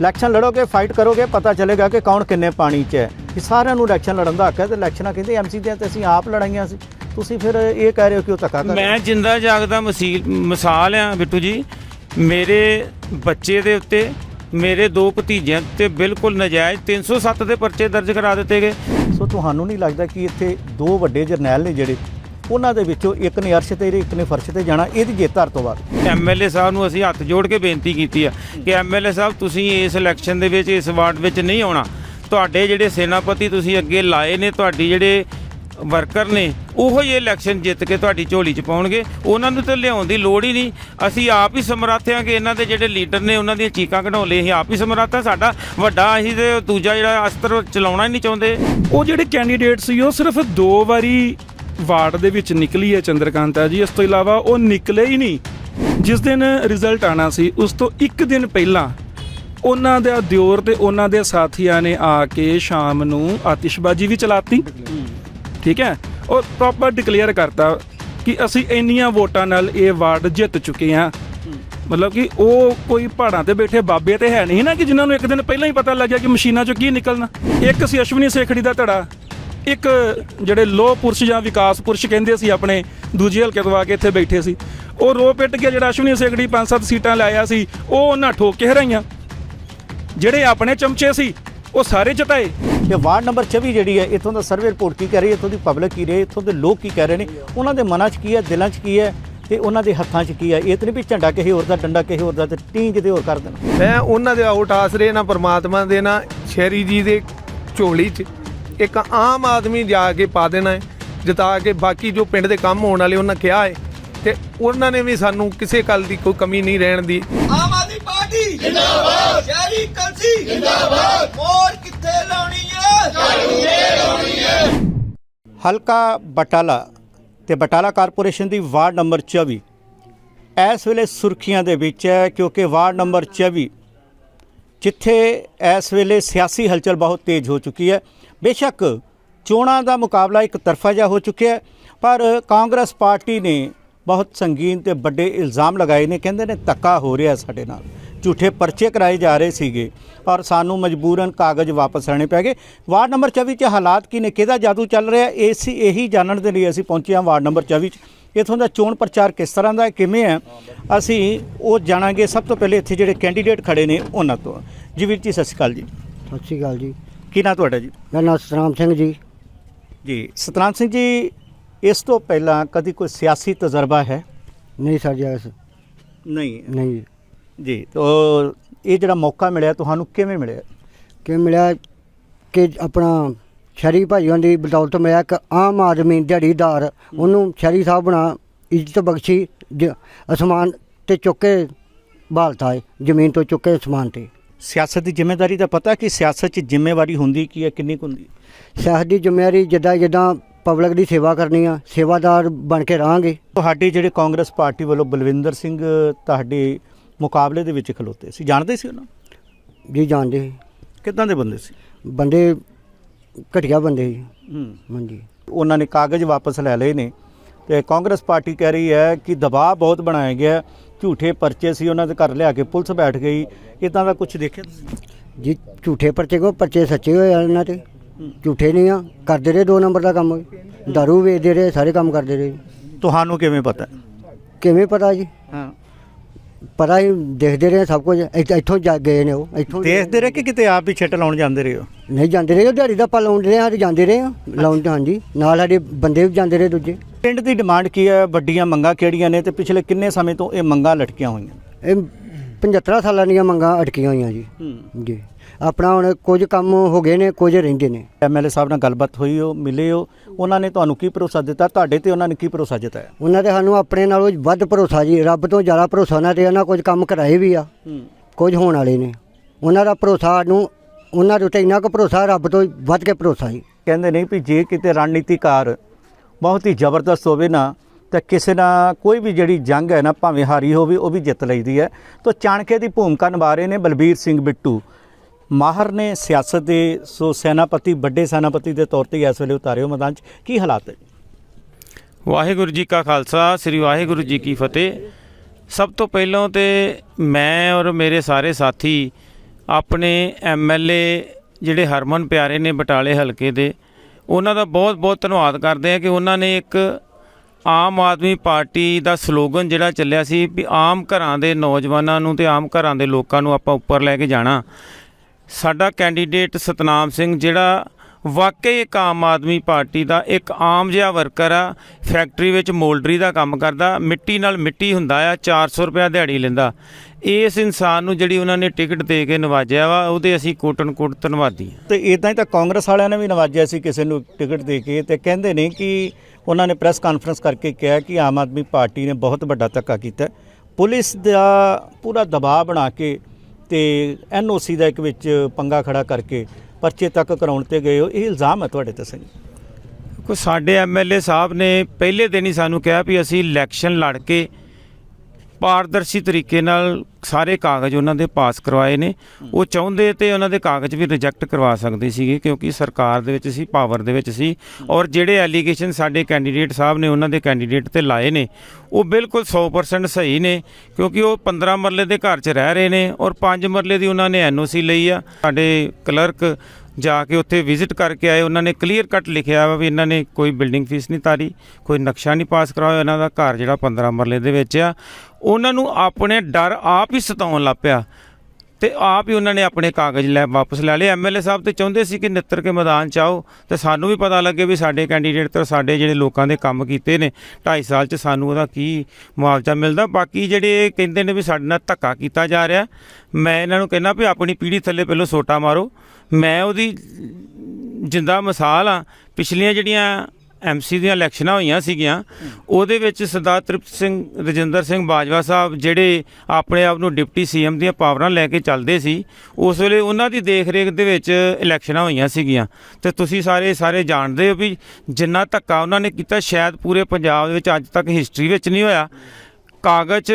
ਇਲੈਕਸ਼ਨ ਲੜੋਗੇ ਫਾਈਟ ਕਰੋਗੇ ਪਤਾ ਚੱਲੇਗਾ ਕਿ ਕੌਣ ਕਿੰਨੇ ਪਾਣੀ 'ਚ ਹੈ। ਕਿ ਸਾਰਿਆਂ ਨੂੰ ਇਲੈਕਸ਼ਨ ਲੜਨ ਦਾ ਹੱਕ ਹੈ ਤੇ ਇਲੈਕਸ਼ਨਾਂ ਕਹਿੰਦੇ ਐਮਸੀ ਦੀਆਂ ਤੇ ਅਸੀਂ ਆਪ ਲੜਾਈਆਂ ਸੀ। ਤੁਸੀਂ ਫਿਰ ਇਹ ਕਹਿ ਰਹੇ ਹੋ ਕਿ ਉਹ ਧੱਕਾ ਕਰ ਮੈਂ ਜਿੰਦਾ ਜਾਗਦਾ ਮਸੀਲ ਮਿਸਾਲ ਆ ਬਿੱਟੂ ਜੀ। ਮੇਰੇ ਬੱਚੇ ਦੇ ਉੱਤੇ ਮੇਰੇ ਦੋ ਭਤੀਜਿਆਂ ਤੇ ਬਿਲਕੁਲ ਨਜਾਇਜ਼ 307 ਦੇ ਪਰਚੇ ਦਰਜ ਕਰਾ ਦਿੱਤੇ ਗਏ। ਸੋ ਤੁਹਾਨੂੰ ਨਹੀਂ ਲੱਗਦਾ ਕਿ ਇੱਥੇ ਦੋ ਵੱਡੇ ਜਰਨੈਲ ਨੇ ਜਿਹੜੇ ਉਹਨਾਂ ਦੇ ਵਿੱਚੋਂ ਇੱਕ ਨੇ ਅਰਸ਼ ਤੇ ਇੱਕ ਨੇ ਫਰਸ਼ ਤੇ ਜਾਣਾ ਇਹਦੀ ਜਿੱਤ ਧਰ ਤੋਂ ਬਾਅਦ। ਐਮਐਲਏ ਸਾਹਿਬ ਨੂੰ ਅਸੀਂ ਹੱਥ ਜੋੜ ਕੇ ਬੇਨਤੀ ਕੀਤੀ ਆ ਕਿ ਐਮਐਲਏ ਸਾਹਿਬ ਤੁਸੀਂ ਇਸ ਇਲੈਕਸ਼ਨ ਦੇ ਵਿੱਚ ਇਸ ਵਾਰਡ ਵਿੱਚ ਨਹੀਂ ਆਉਣਾ। ਤੁਹਾਡੇ ਜਿਹੜੇ ਸੈਨਾਪਤੀ ਤੁਸੀਂ ਅੱਗੇ ਲਾਏ ਨੇ ਤੁਹਾਡੀ ਜਿਹੜੇ ਵਰਕਰ ਨੇ ਉਹੋ ਹੀ ਇਲੈਕਸ਼ਨ ਜਿੱਤ ਕੇ ਤੁਹਾਡੀ ਝੋਲੀ 'ਚ ਪਾਉਣਗੇ। ਉਹਨਾਂ ਨੂੰ ਤਾਂ ਲਿਆਉਣ ਦੀ ਲੋੜ ਹੀ ਨਹੀਂ। ਅਸੀਂ ਆਪ ਹੀ ਸਮਰੱਥ ਹਾਂ ਕਿ ਇਹਨਾਂ ਦੇ ਜਿਹੜੇ ਲੀਡਰ ਨੇ ਉਹਨਾਂ ਦੀਆਂ ਚੀਕਾਂ ਕਢਾਉਣ ਲਈ ਅਸੀਂ ਆਪ ਹੀ ਸਮਰੱਥ ਹਾਂ ਸਾਡਾ ਵੱਡਾ ਅਸੀਂ ਤੇ ਦੂਜਾ ਜਿਹੜਾ ਅਸਤਰ ਚਲਾਉਣਾ ਹੀ ਨਹੀਂ ਚਾਹੁੰਦੇ। ਉਹ ਜਿਹੜੇ ਕੈਂਡੀਡੇਟ ਸੀ ਉਹ ਸਿਰਫ ਦੋ ਵਾਰੀ ਵਾਰਡ ਦੇ ਵਿੱਚ ਨਿਕਲੀ ਹੈ ਚੰਦਰਕਾਂਤਾ ਜੀ। ਇਸ ਤੋਂ ਇਲਾਵਾ ਉਹ ਨਿਕਲੇ ਹੀ ਨਹੀਂ। ਜਿਸ ਦਿਨ ਰਿਜ਼ਲਟ ਆਣਾ ਸੀ, ਉਸ ਤੋਂ ਇੱਕ ਦਿਨ ਪਹਿਲਾਂ ਉਹਨਾਂ ਦਾ ਦਿਓਰ ਤੇ ਉਹਨਾਂ ਦੇ ਸਾਥੀਆਂ ਨੇ ਆ ਕੇ ਸ਼ਾਮ ਨੂੰ ਆਤਿਸ਼ਬਾਜ਼ੀ ਵੀ ਚਲਾਤੀ। ਠੀਕ ਹੈ? ਉਹ ਪ੍ਰੋਪਰ ਡਿਕਲੇਅਰ ਕਰਤਾ ਕਿ ਅਸੀਂ ਇੰਨੀਆਂ ਵੋਟਾਂ ਨਾਲ ਇਹ ਵਾਰਡ ਜਿੱਤ ਚੁੱਕੇ ਹਾਂ। ਮਤਲਬ ਕਿ ਉਹ ਕੋਈ ਪਹਾੜਾਂ ਤੇ ਬੈਠੇ ਬਾਬੇ ਤੇ ਹੈ ਨਹੀਂ ਨਾ ਕਿ ਜਿਨ੍ਹਾਂ ਨੂੰ ਇੱਕ ਦਿਨ ਪਹਿਲਾਂ ਹੀ ਪਤਾ ਲੱਗਿਆ ਕਿ ਮਸ਼ੀਨਾਂ ਚੋਂ ਕੀ ਨਿਕਲਣਾ। ਇੱਕ ਸੀ ਅਸ਼ਵਨੀ ਸੇਖੜੀ ਦਾ ਧੜਾ। ਇੱਕ ਜਿਹੜੇ ਲੋਹ ਪੁਰਸ਼ ਜਾਂ ਵਿਕਾਸ ਪੁਰਸ਼ ਕਹਿੰਦੇ ਸੀ ਆਪਣੇ ਦੂਜੇ ਹਲਕੇ ਤੋਂ ਆ ਕੇ ਇੱਥੇ ਬੈਠੇ ਸੀ। ਉਹ ਰੋ ਪਿੱਟ ਕੇ ਜਿਹੜਾ ਅਸ਼ਵਨੀ ਪੰਜ ਸੱਤ ਸੀਟਾਂ ਲਾਇਆ ਸੀ ਉਹ ਉਹਨਾਂ ਠੋਕ ਕੇ ਹਰਾਈਆਂ ਜਿਹੜੇ ਆਪਣੇ ਚਮਚੇ ਸੀ ਉਹ ਸਾਰੇ ਚਟਾਏ ਤੇ ਵਾਰਡ ਨੰਬਰ 24 ਜਿਹੜੀ ਹੈ ਇੱਥੋਂ ਦਾ ਸਰਵੇ ਰਿਪੋਰਟ ਕੀ ਕਹਿ ਰਹੀ ਹੈ ਇੱਥੋਂ ਦੀ ਪਬਲਿਕ ਕੀ ਰਹੀ ਹੈ ਇੱਥੋਂ ਦੇ ਲੋਕ ਕੀ ਕਹਿ ਰਹੇ ਨੇ ਉਹਨਾਂ ਦੇ ਮਨਾਂ 'ਚ ਕੀ ਹੈ ਦਿਲਾਂ 'ਚ ਕੀ ਹੈ ਤੇ ਉਹਨਾਂ ਦੇ ਹੱਥਾਂ 'ਚ ਕੀ ਹੈ? ਇਹ ਤਾਂ ਨਹੀਂ ਵੀ ਝੰਡਾ ਕਿਸੇ ਹੋਰ ਦਾ ਡੰਡਾ ਕਿਸੇ ਹੋਰ ਦਾ ਤੇ ਟੀਂ ਕਿਤੇ ਹੋਰ ਕਰ ਦੇਣਾ। ਮੈਂ ਉਹਨਾਂ ਦੇ ਆਊਟ ਆਸਰੇ ਨਾ ਪ੍ਰਮਾਤਮਾ ਦੇ ਨਾ ਸ਼ਹਿਰੀ ਜੀ ਦੇ ਝੋਲੀ 'ਚ ਇੱਕ ਆਮ ਆਦਮੀ ਜਾ ਕੇ ਪਾ ਦੇਣਾ ਹੈ ਜਿਤਾ ਕੇ ਬਾਕੀ ਜੋ ਪਿੰਡ ਦੇ ਕੰਮ ਹੋਣ ਵਾਲੇ ਉਹਨਾਂ ਕਿਹਾ ਹੈ ਤੇ ਉਹਨਾਂ ਨੇ ਵੀ ਸਾਨੂੰ ਕਿਸੇ ਗੱਲ ਦੀ ਕੋਈ ਕਮੀ ਨਹੀਂ ਰਹਿਣ ਦੀ। ਆਮ ਆਦਮੀ ਪਾਰਟੀ ਜਿੰਦਾਬਾਦ। ਸ਼ਹਿਰੀ ਕਲਸੀ ਜਿੰਦਾਬਾਦ। ਮੋਰ ਕਿੱਥੇ ਲਾਉਣੀ ਹੈ? ਝਾੜੂ ਦੇ ਲਾਉਣੀ ਹੈ? ਹਲਕਾ ਬਟਾਲਾ ਤੇ ਬਟਾਲਾ ਕਾਰਪੋਰੇਸ਼ਨ ਦੀ ਵਾਰਡ ਨੰਬਰ 24 ਇਸ ਵੇਲੇ ਸੁਰਖੀਆਂ ਦੇ ਵਿੱਚ ਹੈ ਕਿਉਂਕਿ ਵਾਰਡ ਨੰਬਰ 24 ਜਿੱਥੇ ਇਸ ਵੇਲੇ ਸਿਆਸੀ ਹਲਚਲ ਬਹੁਤ ਤੇਜ਼ ਹੋ ਚੁੱਕੀ ਹੈ। ਬੇਸ਼ੱਕ ਚੋਣਾਂ ਦਾ ਮੁਕਾਬਲਾ ਇੱਕ ਤਰਫਾ ਜਿਹਾ ਹੋ ਚੁੱਕਿਆ ਹੈ, ਪਰ ਕਾਂਗਰਸ ਪਾਰਟੀ ਨੇ ਬਹੁਤ ਸੰਗੀਨ ਤੇ ਵੱਡੇ ਇਲਜ਼ਾਮ ਲਗਾਏ ਨੇ, ਕਹਿੰਦੇ ਨੇ ਧੱਕਾ ਹੋ ਰਿਹਾ ਸਾਡੇ ਨਾਲ। ਝੂਠੇ ਪਰਚੇ ਕਰਾਏ ਜਾ ਰਹੇ ਸੀਗੇ ਔਰ ਸਾਨੂੰ ਮਜਬੂਰਨ ਕਾਗਜ਼ ਵਾਪਸ ਲੈਣੇ ਪੈ ਗਏ। ਵਾਰਡ ਨੰਬਰ 24 'ਚ ਹਾਲਾਤ ਕੀ ਨੇ? ਕਿਹਦਾ ਜਾਦੂ ਚੱਲ ਰਿਹਾ ਇਸ ਇਹੀ ਜਾਣਨ ਦੇ ਲਈ ਅਸੀਂ ਪਹੁੰਚੇ ਹਾਂ ਵਾਰਡ ਨੰਬਰ 24 'ਚ। ਇਥੋਂ ਦਾ ਚੋਣ ਪ੍ਰਚਾਰ ਕਿਸ ਤਰ੍ਹਾਂ ਦਾ ਹੈ, ਕਿਵੇਂ ਹੈ? ਅਸੀਂ ਉਹ ਜਾਣਾਂਗੇ। ਸਭ ਤੋਂ ਪਹਿਲੇ ਇੱਥੇ ਜਿਹੜੇ ਕੈਂਡੀਡੇਟ ਖੜੇ ਨੇ, ਉਹਨਾਂ ਤੋਂ। ਜੀ ਵੀਰ ਜੀ, ਸਤਿ ਸ਼੍ਰੀ ਅਕਾਲ ਜੀ। ਸਤਿ ਸ਼੍ਰੀ ਅਕਾਲ ਜੀ। ਕੀ ਨਾਂ ਤੁਹਾਡਾ ਜੀ? ਮੇਰਾ ਨਾਮ ਸਤਨਾਮ ਸਿੰਘ ਜੀ। ਜੀ ਸਤਨਾਮ ਸਿੰਘ ਜੀ ਇਸ ਤੋਂ ਪਹਿਲਾਂ ਕਦੀ ਕੋਈ ਸਿਆਸੀ ਤਜਰਬਾ ਹੈ? ਨਹੀਂ ਸਰ ਜੀ ਨਹੀਂ। ਨਹੀਂ ਜੀ। ਤੋ ਇਹ ਜਿਹੜਾ ਮੌਕਾ ਮਿਲਿਆ ਤੁਹਾਨੂੰ ਕਿਵੇਂ ਮਿਲਿਆ? ਕਿ ਮਿਲਿਆ ਕਿ ਆਪਣਾ ਸ਼ਰੀ ਭਾਈਆਂ ਦੀ ਬਦੌਲਤ ਮਿਲਿਆ ਇੱਕ ਆਮ ਆਦਮੀ ਦਿਹਾੜੀਦਾਰ ਉਹਨੂੰ ਸ਼ਰੀ ਸਾਹਿਬ ਬਣਾ ਇੱਜ਼ਤ ਬਖਸ਼ੀ ਜ- ਅਸਮਾਨ ਤੇ ਚੁੱਕ ਬਾਲਤਾ ਹੈ ਜ਼ਮੀਨ ਤੋਂ ਚੁੱਕ ਅਸਮਾਨ ਤੇ। ਸਿਆਸਤ ਦੀ ਜ਼ਿੰਮੇਵਾਰੀ ਦਾ ਪਤਾ ਕਿ ਸਿਆਸਤ 'ਚ ਜ਼ਿੰਮੇਵਾਰੀ ਹੁੰਦੀ ਕੀ ਹੈ ਕਿੰਨੀ ਕੁ ਹੁੰਦੀ ਸਿਆਸਤ ਦੀ ਜ਼ਿੰਮੇਵਾਰੀ ਜਿੱਦਾਂ ਜਿੱਦਾਂ ਪਬਲਿਕ ਦੀ ਸੇਵਾ ਕਰਨੀ ਆ ਸੇਵਾਦਾਰ ਬਣ ਕੇ ਰਹਾਂਗੇ। ਤੁਹਾਡੇ ਜਿਹੜੇ ਕਾਂਗਰਸ ਪਾਰਟੀ ਵੱਲੋਂ ਬਲਵਿੰਦਰ ਸਿੰਘ ਤੁਹਾਡੇ ਮੁਕਾਬਲੇ ਦੇ ਵਿੱਚ ਖਲੋਤੇ ਸੀ ਜਾਣਦੇ ਸੀ ਉਹਨਾਂ? ਜੀ ਜਾਣਦੇ ਸੀ। ਕਿੱਦਾਂ ਦੇ ਬੰਦੇ ਸੀ? ਬੰਦੇ ਘਟੀਆ ਬੰਦੇ ਸੀ। ਹੂੰ। ਹਾਂਜੀ। ਉਹਨਾਂ ਨੇ ਕਾਗਜ਼ ਵਾਪਸ ਲੈ ਲਏ ਨੇ ਤੇ ਕਾਂਗਰਸ ਪਾਰਟੀ ਕਹਿ ਰਹੀ ਹੈ ਕਿ ਦਬਾਅ ਬਹੁਤ ਬਣਾਇਆ ਗਿਆ ਝੂਠੇ ਪਰਚੇ ਸੀ ਉਹਨਾਂ ਦੇ ਘਰ ਲਿਆ ਕੇ ਪੁਲਿਸ ਬੈਠ ਗਈ। ਇਦਾਂ ਦਾ ਕੁਝ ਦੇਖਿਆ ਤੁਸੀਂ? ਜੀ ਝੂਠੇ ਪਰਚੇ ਕੋ ਪਰਚੇ ਸੱਚੇ ਹੋਏ ਆ ਇਹਨਾਂ ਤੇ। ਝੂਠੇ ਨਹੀਂ ਆ ਕਰਦੇ ਰਹੇ ਦੋ ਨੰਬਰ ਦਾ ਕੰਮ। ਦਾਰੂ ਵੇਚਦੇ ਰਹੇ ਸਾਰੇ ਕੰਮ ਕਰਦੇ ਰਹੇ। ਤੁਹਾਨੂੰ ਕਿਵੇਂ ਪਤਾ? ਕਿਵੇਂ ਪਤਾ ਜੀ? ਹਾਂ। ਪਤਾ ਹੀ ਦੇਖਦੇ ਰਹੇ ਸਭ ਕੁਝ। ਇੱਥ- ਇੱਥੋਂ ਜਾ ਗਏ ਨੇ ਉਹ ਇੱਥੋਂ ਦੇਖਦੇ ਰਹੇ ਕਿ ਕਿਤੇ ਆਪ ਵੀ ਛਿੱਟ ਲਾਉਣ ਜਾਂਦੇ ਰਹੇ ਹੋ? ਨਹੀਂ ਜਾਂਦੇ ਰਹੇ ਉਹ ਦਿਹਾੜੀ ਦਾ ਆਪਾਂ ਲਾਉਂਦੇ ਰਹੇ ਹਾਂ ਤੇ ਜਾਂਦੇ ਰਹੇ ਹਾਂ। ਲਾਉਣ ਹਾਂਜੀ। ਨਾਲ ਸਾਡੇ ਬੰਦੇ ਵੀ ਜਾਂਦੇ ਰਹੇ ਦੂਜੇ। ਪਿੰਡ ਦੀ ਡਿਮਾਂਡ ਕੀ ਹੈ? ਵੱਡੀਆਂ ਮੰਗਾਂ ਕਿਹੜੀਆਂ ਨੇ ਤੇ ਪਿਛਲੇ ਕਿੰਨੇ ਸਮੇਂ ਤੋਂ ਇਹ ਮੰਗਾਂ ਲਟਕੀਆਂ ਹੋਈਆਂ ਇਹ 75 ਸਾਲਾਂ ਦੀਆਂ ਮੰਗਾਂ ਅਟਕੀਆਂ ਹੋਈਆਂ ਜੀ। ਜੀ। ਆਪਣਾ ਹੁਣ ਕੁਝ ਕੰਮ ਹੋ ਗਏ ਨੇ ਕੁਝ ਰਹਿੰਦੇ ਨੇ। ਐਮਐਲਏ ਸਾਹਿਬ ਨਾਲ ਗੱਲਬਾਤ ਹੋਈ ਹੋ ਮਿਲੇ ਹੋ ਉਹਨਾਂ ਨੇ ਤੁਹਾਨੂੰ ਕੀ ਭਰੋਸਾ ਦਿੱਤਾ? ਤੁਹਾਡੇ ਤੇ ਉਹਨਾਂ ਨੇ ਕੀ ਭਰੋਸਾ ਜਤਾਇਆ? ਉਹਨਾਂ ਤੇ ਸਾਨੂੰ ਆਪਣੇ ਨਾਲੋਂ ਵੱਧ ਭਰੋਸਾ ਜੀ। ਰੱਬ ਤੋਂ ਜ਼ਿਆਦਾ ਭਰੋਸਾ ਉਹਨਾਂ ਤੇ ਉਹਨਾਂ ਕੁਝ ਕੰਮ ਕਰਾਏ ਵੀ ਆ। ਕੁਝ ਹੋਣ ਵਾਲੇ ਨੇ। ਉਹਨਾਂ ਦਾ ਭਰੋਸਾ ਨੂੰ ਉਹਨਾਂ ਦੇ ਉੱਤੇ ਇੰਨਾ ਕੁ ਭਰੋਸਾ ਰੱਬ ਤੋਂ ਵੱਧ ਕੇ ਭਰੋਸਾ ਜੀ। ਕਹਿੰਦੇ ਨਹੀਂ ਵੀ ਜੇ ਕਿਤੇ ਰਣਨੀਤੀਕਾਰ ਬਹੁਤ ਹੀ ਜ਼ਬਰਦਸਤ ਹੋਵੇ ਨਾ, ਤਾਂ ਕਿਸੇ ਨਾਲ ਕੋਈ ਵੀ ਜਿਹੜੀ ਜੰਗ ਹੈ ਨਾ, ਭਾਵੇਂ ਹਾਰੀ ਹੋਵੇ, ਉਹ ਵੀ ਜਿੱਤ ਲਈਦੀ ਹੈ। ਤਾਂ ਚਾਣਕੇ ਦੀ ਭੂਮਿਕਾ ਨਿਭਾ ਰਹੇ ਨੇ ਬਲਬੀਰ ਸਿੰਘ ਬਿੱਟੂ। ਮਾਹਰ ਨੇ ਸਿਆਸਤ ਦੇ, ਸੋ ਸੈਨਾਪਤੀ, ਵੱਡੇ ਸੈਨਾਪਤੀ ਦੇ ਤੌਰ ਤੇ ਇਸ ਵੇਲੇ ਉਤਾਰੇ ਹੋ ਮੈਦਾਨ 'ਚ। ਕੀ ਹਾਲਾਤ ਹੈ ਵਾਹਿਗੁਰੂ ਜੀ ਕਾ ਖਾਲਸਾ, ਸ੍ਰੀ ਵਾਹਿਗੁਰੂ ਜੀ ਕੀ ਫਤਿਹ। ਸਭ ਤੋਂ ਪਹਿਲਾਂ ਤੇ ਮੈਂ ਔਰ ਮੇਰੇ ਸਾਰੇ ਸਾਥੀ, ਆਪਣੇ ਐਮਐਲਏ ਜਿਹੜੇ ਹਰਮਨ ਪਿਆਰੇ ਨੇ ਬਟਾਲੇ ਹਲਕੇ ਦੇ ਉਹਨਾਂ ਦਾ ਬਹੁਤ-ਬਹੁਤ ਧੰਨਵਾਦ ਕਰਦੇ ਆ ਕਿ ਉਹਨਾਂ ਨੇ ਇੱਕ ਆਮ ਆਦਮੀ ਪਾਰਟੀ ਦਾ ਸਲੋਗਨ ਜਿਹੜਾ ਚੱਲਿਆ ਸੀ ਵੀ ਆਮ ਘਰਾਂ ਦੇ ਨੌਜਵਾਨਾਂ ਨੂੰ ਤੇ ਆਮ ਘਰਾਂ ਦੇ ਲੋਕਾਂ ਨੂੰ ਆਪਾਂ ਉੱਪਰ ਲੈ ਕੇ ਜਾਣਾ। ਸਾਡਾ ਕੈਂਡੀਡੇਟ ਸਤਨਾਮ ਸਿੰਘ ਜਿਹੜਾ ਵਾਕਈ ਇੱਕ ਆਮ ਆਦਮੀ ਪਾਰਟੀ ਦਾ ਇੱਕ ਆਮ ਜਿਹਾ ਵਰਕਰ ਆ, ਫੈਕਟਰੀ ਵਿੱਚ ਮੋਲਡਰੀ ਦਾ ਕੰਮ ਕਰਦਾ, ਮਿੱਟੀ ਨਾਲ ਮਿੱਟੀ ਹੁੰਦਾ ਆ 400 ਰੁਪਏ ਦਿਹਾੜੀ ਲੈਂਦਾ। ਇਸ ਇਨਸਾਨ ਨੂੰ ਜਿਹੜੀ ਉਹਨਾਂ ਨੇ ਟਿਕਟ ਦੇ ਕੇ ਨਵਾਜਿਆ ਵਾ ਉਹਦੇ ਅਸੀਂ ਕੋਟਨ ਕੋਟ ਧੰਨਵਾਦੀ ਹਾਂ। ਤੇ ਇਦਾਂ ਹੀ ਤਾਂ ਕਾਂਗਰਸ ਵਾਲਿਆਂ ਨੇ ਵੀ ਨਵਾਜਿਆ ਸੀ ਕਿਸੇ ਨੂੰ ਟਿਕਟ ਦੇ ਕੇ ਤੇ ਕਹਿੰਦੇ ਨੇ ਕਿ ਉਹਨਾਂ ਨੇ ਪ੍ਰੈਸ ਕਾਨਫਰੰਸ ਕਰਕੇ ਕਿਹਾ ਕਿ ਆਮ ਆਦਮੀ ਪਾਰਟੀ ਨੇ ਬਹੁਤ ਵੱਡਾ ਧੱਕਾ ਕੀਤਾ। ਪੁਲਿਸ ਦਾ ਪੂਰਾ ਦਬਾਅ ਬਣਾ ਕੇ ਤੇ ਐਨਓਸੀ ਦਾ ਇੱਕ ਵਿੱਚ ਪੰਗਾ ਖੜਾ ਕਰਕੇ ਪਰਚੇ ਤੱਕ ਕਰਾਉਣ ਤੇ ਗਏ ਹੋ। ਇਹ ਇਲਜ਼ਾਮ ਹੈ ਤੁਹਾਡੇ ਤੇ ਸਿੰਘ? ਕੋ ਸਾਡੇ ਐਮਐਲਏ ਸਾਹਿਬ ਨੇ ਪਹਿਲੇ ਦਿਨ ਹੀ ਸਾਨੂੰ ਕਿਹਾ ਵੀ ਅਸੀਂ ਇਲੈਕਸ਼ਨ ਲੜ ਕੇ ਪਾਰਦਰਸ਼ੀ ਤਰੀਕੇ ਨਾਲ ਸਾਰੇ ਕਾਗਜ਼ ਉਹਨਾਂ ਦੇ ਪਾਸ ਕਰਵਾਏ ਨੇ। ਉਹ ਚਾਹੁੰਦੇ ਤੇ ਉਹਨਾਂ ਦੇ ਕਾਗਜ਼ ਵੀ ਰਿਜੈਕਟ ਕਰਵਾ ਸਕਦੇ ਸੀਗੇ, ਕਿਉਂਕਿ ਸਰਕਾਰ ਦੇ ਵਿੱਚ ਸੀ ਪਾਵਰ ਦੇ ਵਿੱਚ ਸੀ। ਔਰ ਜਿਹੜੇ ਐਲੀਗੇਸ਼ਨ ਸਾਡੇ ਕੈਂਡੀਡੇਟ ਸਾਹਿਬ ਨੇ ਉਹਨਾਂ ਦੇ ਕੈਂਡੀਡੇਟ ਤੇ ਲਾਏ ਨੇ, ਉਹ ਬਿਲਕੁਲ 100% ਸਹੀ ਨੇ, ਕਿਉਂਕਿ ਉਹ 15 ਮਰਲੇ ਦੇ ਘਰ 'ਚ ਰਹਿ ਰਹੇ ਨੇ ਔਰ 5 ਮਰਲੇ ਦੀ ਉਹਨਾਂ ਨੇ ਐਨਓਸੀ ਲਈ ਆ। ਸਾਡੇ ਕਲਰਕ ਜਾ ਕੇ ਉੱਥੇ ਵਿਜ਼ਿਟ ਕਰਕੇ ਆਏ। ਉਹਨਾਂ ਨੇ ਕਲੀਅਰ ਕੱਟ ਲਿਖਿਆ ਵਾ ਵੀ ਇਹਨਾਂ ਨੇ ਕੋਈ ਬਿਲਡਿੰਗ ਫੀਸ ਨਹੀਂ ਤਾਰੀ, ਕੋਈ ਨਕਸ਼ਾ ਨਹੀਂ ਪਾਸ ਕਰਾਇਆ ਇਹਨਾਂ ਦਾ ਘਰ ਜਿਹੜਾ 15 ਮਰਲੇ ਦੇ ਵਿੱਚ ਆ। ਉਹਨਾਂ ਨੂੰ ਆਪਣੇ ਡਰ ਆਪ ਹੀ ਸਤਾਉਣ ਲੱਗ ਪਿਆ। ਤੇ ਆਪ ਹੀ ਉਹਨਾਂ ਨੇ ਆਪਣੇ ਕਾਗਜ਼ ਲੈ ਵਾਪਸ ਲੈ ਲਏ। ਐਮਐਲਏ ਸਾਹਿਬ ਤੇ ਚਾਹੁੰਦੇ ਸੀ ਕਿ ਨਿੱਤਰ ਕੇ ਮੈਦਾਨ ਚ ਆਓ। ਤੇ ਸਾਨੂੰ ਵੀ ਪਤਾ ਲੱਗੇ ਵੀ ਸਾਡੇ ਕੈਂਡੀਡੇਟ ਤੇ ਸਾਡੇ ਜਿਹੜੇ ਲੋਕਾਂ ਦੇ ਕੰਮ ਕੀਤੇ ਨੇ 2.5 ਸਾਲ ਚ ਸਾਨੂੰ ਉਹਦਾ ਕੀ ਮੁਆਵਜ਼ਾ ਮਿਲਦਾ। ਬਾਕੀ ਜਿਹੜੇ ਕਹਿੰਦੇ ਨੇ ਵੀ ਸਾਡੇ ਨਾਲ ਧੱਕਾ ਕੀਤਾ ਜਾ ਰਿਹਾ, ਮੈਂ ਇਹਨਾਂ ਨੂੰ ਕਹਿੰਦਾ ਵੀ ਆਪਣੀ ਪੀੜੀ ਥੱਲੇ ਪਹਿਲਾਂ ਸੋਟਾ ਮਾਰੋ। ਮੈਂ ਉਹਦੀ ਜਿੰਦਾ ਮਿਸਾਲ ਆ ਪਿਛਲੀਆਂ ਜਿਹੜੀਆਂ ਐਮਸੀ ਦੀਆਂ ਇਲੈਕਸ਼ਨਾਂ ਹੋਈਆਂ ਸੀਗੀਆਂ, ਉਹਦੇ ਵਿੱਚ ਸਰਦਾਰ ਤ੍ਰਿਪਤ ਸਿੰਘ, ਰਜਿੰਦਰ ਸਿੰਘ ਬਾਜਵਾ ਸਾਹਿਬ ਜਿਹੜੇ ਆਪਣੇ ਆਪ ਨੂੰ ਡਿਪਟੀ ਸੀਐਮ ਦੀਆਂ ਪਾਵਰਾਂ ਲੈ ਕੇ ਚੱਲਦੇ ਸੀ, ਉਸ ਵੇਲੇ ਉਹਨਾਂ ਦੀ ਦੇਖ-ਰੇਖ ਦੇ ਵਿੱਚ ਇਲੈਕਸ਼ਨਾਂ ਹੋਈਆਂ ਸੀਗੀਆਂ। ਤੇ ਤੁਸੀਂ ਸਾਰੇ ਸਾਰੇ ਜਾਣਦੇ ਹੋ ਵੀ ਜਿੰਨਾ ਧੱਕਾ ਉਹਨਾਂ ਨੇ ਕੀਤਾ, ਸ਼ਾਇਦ ਪੂਰੇ ਪੰਜਾਬ ਦੇ ਵਿੱਚ ਅੱਜ ਤੱਕ ਹਿਸਟਰੀ ਵਿੱਚ ਨਹੀਂ ਹੋਇਆ। ਕਾਗਜ਼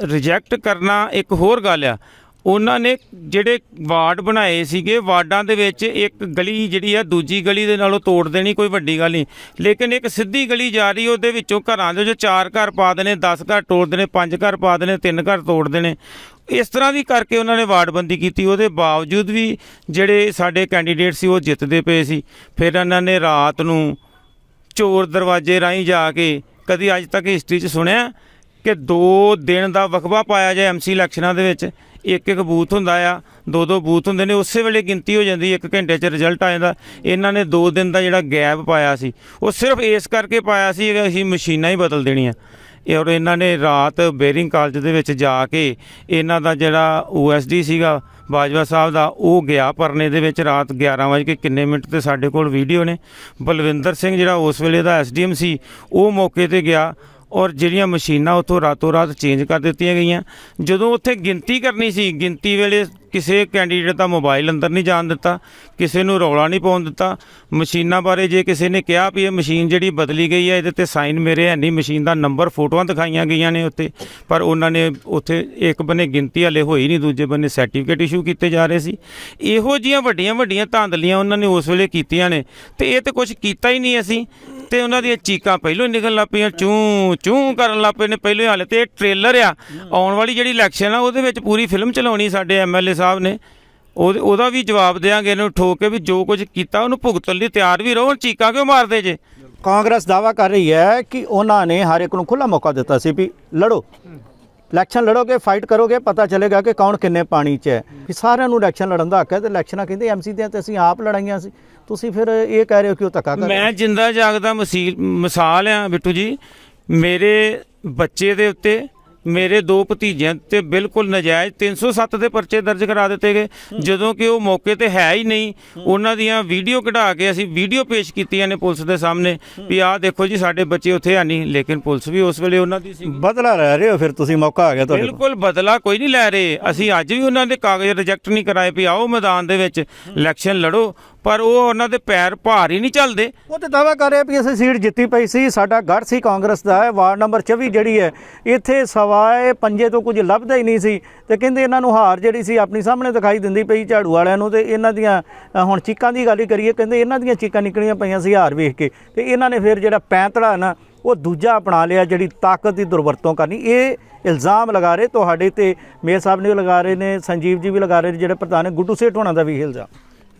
ਰਿਜੈਕਟ ਕਰਨਾ ਇੱਕ ਹੋਰ ਗੱਲ ਆ। ਉਹਨਾਂ ਨੇ ਜਿਹੜੇ ਵਾਰਡ ਬਣਾਏ ਸੀਗੇ, ਵਾਰਡਾਂ ਦੇ ਵਿੱਚ ਇੱਕ ਗਲੀ ਜਿਹੜੀ ਆ, ਦੂਜੀ ਗਲੀ ਦੇ ਨਾਲੋਂ ਤੋੜ ਦੇਣੀ ਕੋਈ ਵੱਡੀ ਗੱਲ ਨਹੀਂ। ਲੇਕਿਨ ਇੱਕ ਸਿੱਧੀ ਗਲੀ ਜਾ ਰਹੀ, ਉਹਦੇ ਵਿੱਚੋਂ ਘਰਾਂ ਦੇ ਜੋ ਚਾਰ ਘਰ ਪਾ ਦੇਣੇ 10 ਘਰ ਤੋੜ ਦੇਣੇ, ਪੰਜ ਘਰ ਪਾ ਦੇਣੇ, ਤਿੰਨ ਘਰ ਤੋੜ ਦੇਣੇ। ਇਸ ਤਰ੍ਹਾਂ ਦੀ ਕਰਕੇ ਉਹਨਾਂ ਨੇ ਵਾਰਡਬੰਦੀ ਕੀਤੀ। ਉਹਦੇ ਬਾਵਜੂਦ ਵੀ ਜਿਹੜੇ ਸਾਡੇ ਕੈਂਡੀਡੇਟ ਸੀ, ਉਹ ਜਿੱਤਦੇ ਪਏ ਸੀ। ਫਿਰ ਉਹਨਾਂ ਨੇ ਰਾਤ ਨੂੰ ਚੋਰ ਦਰਵਾਜ਼ੇ ਰਾਹੀਂ ਜਾ ਕੇ, ਕਦੀ ਅੱਜ ਤੱਕ ਹਿਸਟਰੀ 'ਚ ਸੁਣਿਆ ਕਿ 2 ਦਿਨ ਦਾ ਵਕਫਾ ਪਾਇਆ ਜਾਏ ਐਮਸੀ ਇਲੈਕਸ਼ਨਾਂ ਦੇ ਵਿੱਚ? ਇੱਕ ਇੱਕ ਬੂਥ ਹੁੰਦਾ ਆ, ਦੋ ਦੋ ਬੂਥ ਹੁੰਦੇ ਨੇ, ਉਸੇ ਵੇਲੇ ਗਿਣਤੀ ਹੋ ਜਾਂਦੀ, ਇੱਕ ਘੰਟੇ 'ਚ ਰਿਜ਼ਲਟ ਆ ਜਾਂਦਾ। ਇਹਨਾਂ ਨੇ 2 ਦਿਨ ਦਾ ਜਿਹੜਾ ਗੈਪ ਪਾਇਆ ਸੀ, ਉਹ ਸਿਰਫ ਇਸ ਕਰਕੇ ਪਾਇਆ ਸੀ ਕਿ ਅਸੀਂ ਮਸ਼ੀਨਾਂ ਹੀ ਬਦਲ ਦੇਣੀਆਂ। ਔਰ ਇਹਨਾਂ ਨੇ ਰਾਤ ਬੇਰਿੰਗ ਕਾਲਜ ਦੇ ਵਿੱਚ ਜਾ ਕੇ ਇਹਨਾਂ ਦਾ ਜਿਹੜਾ ਓਐਸਡੀ ਸੀਗਾ, ਬਾਜਵਾ ਸਾਹਿਬ ਦਾ, ਉਹ ਗਿਆ ਪਰਨੇ ਦੇ ਵਿੱਚ ਰਾਤ 11 ਵਜੇ ਕੇ ਕਿੰਨੇ ਮਿੰਟ ਤੇ ਸਾਡੇ ਕੋਲ ਵੀਡੀਓ ਨੇ। ਬਲਵਿੰਦਰ ਸਿੰਘ ਜਿਹੜਾ ਉਸ ਵੇਲੇ ਦਾ ਐਸਡੀਐਮ ਸੀ, ਉਹ ਮੌਕੇ ਤੇ ਗਿਆ। ਔਰ ਜਿਹੜੀਆਂ ਮਸ਼ੀਨਾਂ ਉੱਥੋਂ ਰਾਤੋਂ ਰਾਤ ਚੇਂਜ ਕਰ ਦਿੱਤੀਆਂ ਗਈਆਂ। ਜਦੋਂ ਉੱਥੇ ਗਿਣਤੀ ਕਰਨੀ ਸੀ, ਗਿਣਤੀ ਵੇਲੇ ਕਿਸੇ ਕੈਂਡੀਡੇਟ ਦਾ ਮੋਬਾਈਲ ਅੰਦਰ ਨਹੀਂ ਜਾਣ ਦਿੱਤਾ, ਕਿਸੇ ਨੂੰ ਰੌਲਾ ਨਹੀਂ ਪਾਉਣ ਦਿੱਤਾ। ਮਸ਼ੀਨਾਂ ਬਾਰੇ ਜੇ ਕਿਸੇ ਨੇ ਕਿਹਾ ਵੀ ਇਹ ਮਸ਼ੀਨ ਜਿਹੜੀ ਬਦਲੀ ਗਈ ਹੈ, ਇਹਦੇ ਤੇ ਸਾਈਨ ਮੇਰੇ ਹੈ ਨਹੀਂ, ਮਸ਼ੀਨ ਦਾ ਨੰਬਰ ਫੋਟੋਆਂ ਦਿਖਾਈਆਂ ਗਈਆਂ ਨੇ ਉੱਤੇ ਪਰ ਉਹਨਾਂ ਨੇ ਉੱਥੇ ਇੱਕ ਬੰਨੇ ਗਿਣਤੀ ਹਲੇ ਹੋਈ ਨਹੀਂ, ਦੂਜੇ ਬੰਨੇ ਸਰਟੀਫਿਕੇਟ ਇਸ਼ੂ ਕੀਤੇ ਜਾ ਰਹੇ ਸੀ। ਇਹੋ ਜੀਆਂ ਵੱਡੀਆਂ ਵੱਡੀਆਂ ਧਾਂਦਲੀਆਂ ਉਹਨਾਂ ਨੇ ਉਸ ਵੇਲੇ ਕੀਤੀਆਂ ਨੇ। ਤੇ ਇਹ ਤੇ ਕੁਝ ਕੀਤਾ ਹੀ ਨਹੀਂ ਅਸੀਂ। ਤੇ ਉਹਨਾਂ ਦੀਆਂ ਚੀਕਾਂ ਪਹਿਲੋਂ ਹੀ ਨਿਕਲਣ ਲੱਗ ਪਈਆਂ, ਚੂੰ ਚੂੰ ਕਰਨ ਲੱਗ ਪਏ ਨੇ ਪਹਿਲੋਂ ਹੀ ਹਾਲੇ ਤੇ ਇਹ ਟ੍ਰੇਲਰ ਆ। ਆਉਣ ਵਾਲੀ ਜਿਹੜੀ ਇਲੈਕਸ਼ਨ ਆ, ਉਹਦੇ ਵਿੱਚ ਪੂਰੀ ਫਿਲਮ ਚਲਾਉਣੀ ਸਾਡੇ ਐਮਐਲਏ ਸਾਹਿਬ ਨੇ। ਉਹਦੇ- ਉਹਦਾ ਵੀ ਜਵਾਬ ਦੇਾਂਗੇ ਇਹਨੂੰ ਠੋਕ ਕੇ ਵੀ ਜੋ ਕੁਝ ਕੀਤਾ, ਉਹਨੂੰ ਭੁਗਤਣ ਲਈ ਤਿਆਰ ਵੀ ਰਹੋ ਚੀਕਾਂ ਕਿਉਂ ਮਾਰਦੇ ਜੇ? ਕਾਂਗਰਸ ਦਾਵਾ ਕਰ ਰਹੀ ਹੈ ਕਿ ਉਹਨਾਂ ਨੇ ਹਰ ਇੱਕ ਨੂੰ ਖੁੱਲਾ ਮੌਕਾ ਦਿੱਤਾ ਸੀ ਵੀ ਲੜੋ। ਇਲੈਕਸ਼ਨ ਲੜੋਗੇ ਫਾਈਟ ਕਰੋਗੇ ਪਤਾ ਚੱਲੇਗਾ ਕਿ ਕੌਣ ਕਿੰਨੇ ਪਾਣੀ 'ਚ ਹੈ। ਕਿ ਸਾਰਿਆਂ ਨੂੰ ਇਲੈਕਸ਼ਨ ਲੜਨ ਦਾ ਹੱਕ ਹੈ ਤੇ ਇਲੈਕਸ਼ਨਾਂ ਕਹਿੰਦੇ ਐਮਸੀ ਦੀਆਂ ਤੇ ਅਸੀਂ ਆਪ ਲੜਾਈਆਂ ਸੀ। ਤੁਸੀਂ ਫਿਰ ਇਹ ਕਹਿ ਰਹੇ ਹੋ ਕਿ ਉਹ ਧੱਕਾ ਕਰ ਮੈਂ ਜਿੰਦਾ ਜਾਗਦਾ ਮਿਸਾਲ ਆ ਬਿੱਟੂ ਜੀ। ਮੇਰੇ ਬੱਚੇ ਦੇ ਉੱਤੇ ਮੇਰੇ ਦੋ ਭਤੀਜਿਆਂ ਤੇ ਬਿਲਕੁਲ ਨਜਾਇਜ਼ 307 ਦੇ ਪਰਚੇ ਦਰਜ ਕਰਾ ਦਿੱਤੇ ਗਏ। ਜਦੋਂ ਕਿ ਉਹ ਮੌਕੇ ਤੇ ਹੈ ਹੀ ਨਹੀਂ ਉਹਨਾਂ ਦੀਆਂ ਵੀਡੀਓ ਕਢਾ ਕੇ ਅਸੀਂ ਵੀਡੀਓ ਪੇਸ਼ ਕੀਤੀਆਂ ਨੇ ਪੁਲਿਸ ਦੇ ਸਾਹਮਣੇ ਵੀ ਆਹ ਦੇਖੋ ਜੀ ਸਾਡੇ ਬੱਚੇ ਉੱਥੇ ਹੈ ਨਹੀਂ ਲੇਕਿਨ ਪੁਲਿਸ ਵੀ ਉਸ ਵੇਲੇ ਉਹਨਾਂ ਦੀ ਸੀ। ਬਦਲਾ ਲੈ ਰਹੇ ਹੋ ਫਿਰ ਤੁਸੀਂ ਮੌਕਾ ਆ ਗਿਆ ਤੁਹਾਡੇ ਕੋਲ? ਬਿਲਕੁਲ ਬਦਲਾ ਕੋਈ ਨਹੀਂ ਲੈ ਰਹੇ। ਅਸੀਂ ਅੱਜ ਵੀ ਉਹਨਾਂ ਦੇ ਕਾਗਜ਼ ਰਿਜੈਕਟ ਨਹੀਂ ਕਰਾਏ ਵੀ ਆਓ ਮੈਦਾਨ ਦੇ ਵਿੱਚ ਇਲੈਕਸ਼ਨ ਲੜੋ। ਪਰ ਉਹ ਉਹਨਾਂ ਦੇ ਪੈਰ ਭਾਰ ਹੀ ਨਹੀਂ ਚੱਲਦੇ। ਉਹ ਤੇ ਦਾਵਾ ਕਰ ਰਿਹਾ ਵੀ ਅਸੀਂ ਸੀਟ ਜਿੱਤੀ ਪਈ ਸੀ, ਸਾਡਾ ਗੜ ਸੀ ਕਾਂਗਰਸ ਦਾ ਹੈ ਵਾਰਡ ਨੰਬਰ 24 ਜਿਹੜੀ ਹੈ, ਇੱਥੇ ਸਵਾਏ ਪੰਜੇ ਤੋਂ ਕੁਝ ਲੱਭਦਾ ਹੀ ਨਹੀਂ ਸੀ ਤੇ ਕਹਿੰਦੇ ਇਹਨਾਂ ਨੂੰ ਹਾਰ ਜਿਹੜੀ ਸੀ ਆਪਣੀ ਸਾਹਮਣੇ ਦਿਖਾਈ ਦਿੰਦੀ ਪਈ ਝਾੜੂ ਵਾਲਿਆਂ ਨੂੰ ਤੇ ਇਹਨਾਂ ਦੀਆਂ ਹੁਣ ਚੀਕਾਂ ਦੀ ਗੱਲ ਹੀ ਕਰੀਏ, ਕਹਿੰਦੇ ਇਹਨਾਂ ਦੀਆਂ ਚੀਕਾਂ ਨਿਕਲੀਆਂ ਪਈਆਂ ਸੀ ਹਾਰ ਵੇਖ ਕੇ ਤੇ ਇਹਨਾਂ ਨੇ ਫਿਰ ਜਿਹੜਾ ਪੈਂਤੜਾ ਨਾ, ਉਹ ਦੂਜਾ ਅਪਣਾ ਲਿਆ ਜਿਹੜੀ ਤਾਕਤ ਦੀ ਦੁਰਵਰਤੋਂ ਕਰਨੀ। ਇਹ ਇਲਜ਼ਾਮ ਲਗਾ ਰਹੇ ਤੁਹਾਡੇ ਤੇ, ਮੇਅਰ ਸਾਹਿਬ ਨੇ ਵੀ ਲਗਾ ਰਹੇ ਨੇ, ਸੰਜੀਵ ਜੀ ਵੀ ਲਗਾ ਰਹੇ ਨੇ, ਜਿਹੜੇ ਪ੍ਰਧਾਨ ਨੇ, ਗੁੱਡੂ ਸੇਠ ਹੋਣਾ ਦਾ ਵੀ ਇਲਜ਼ਾਮ।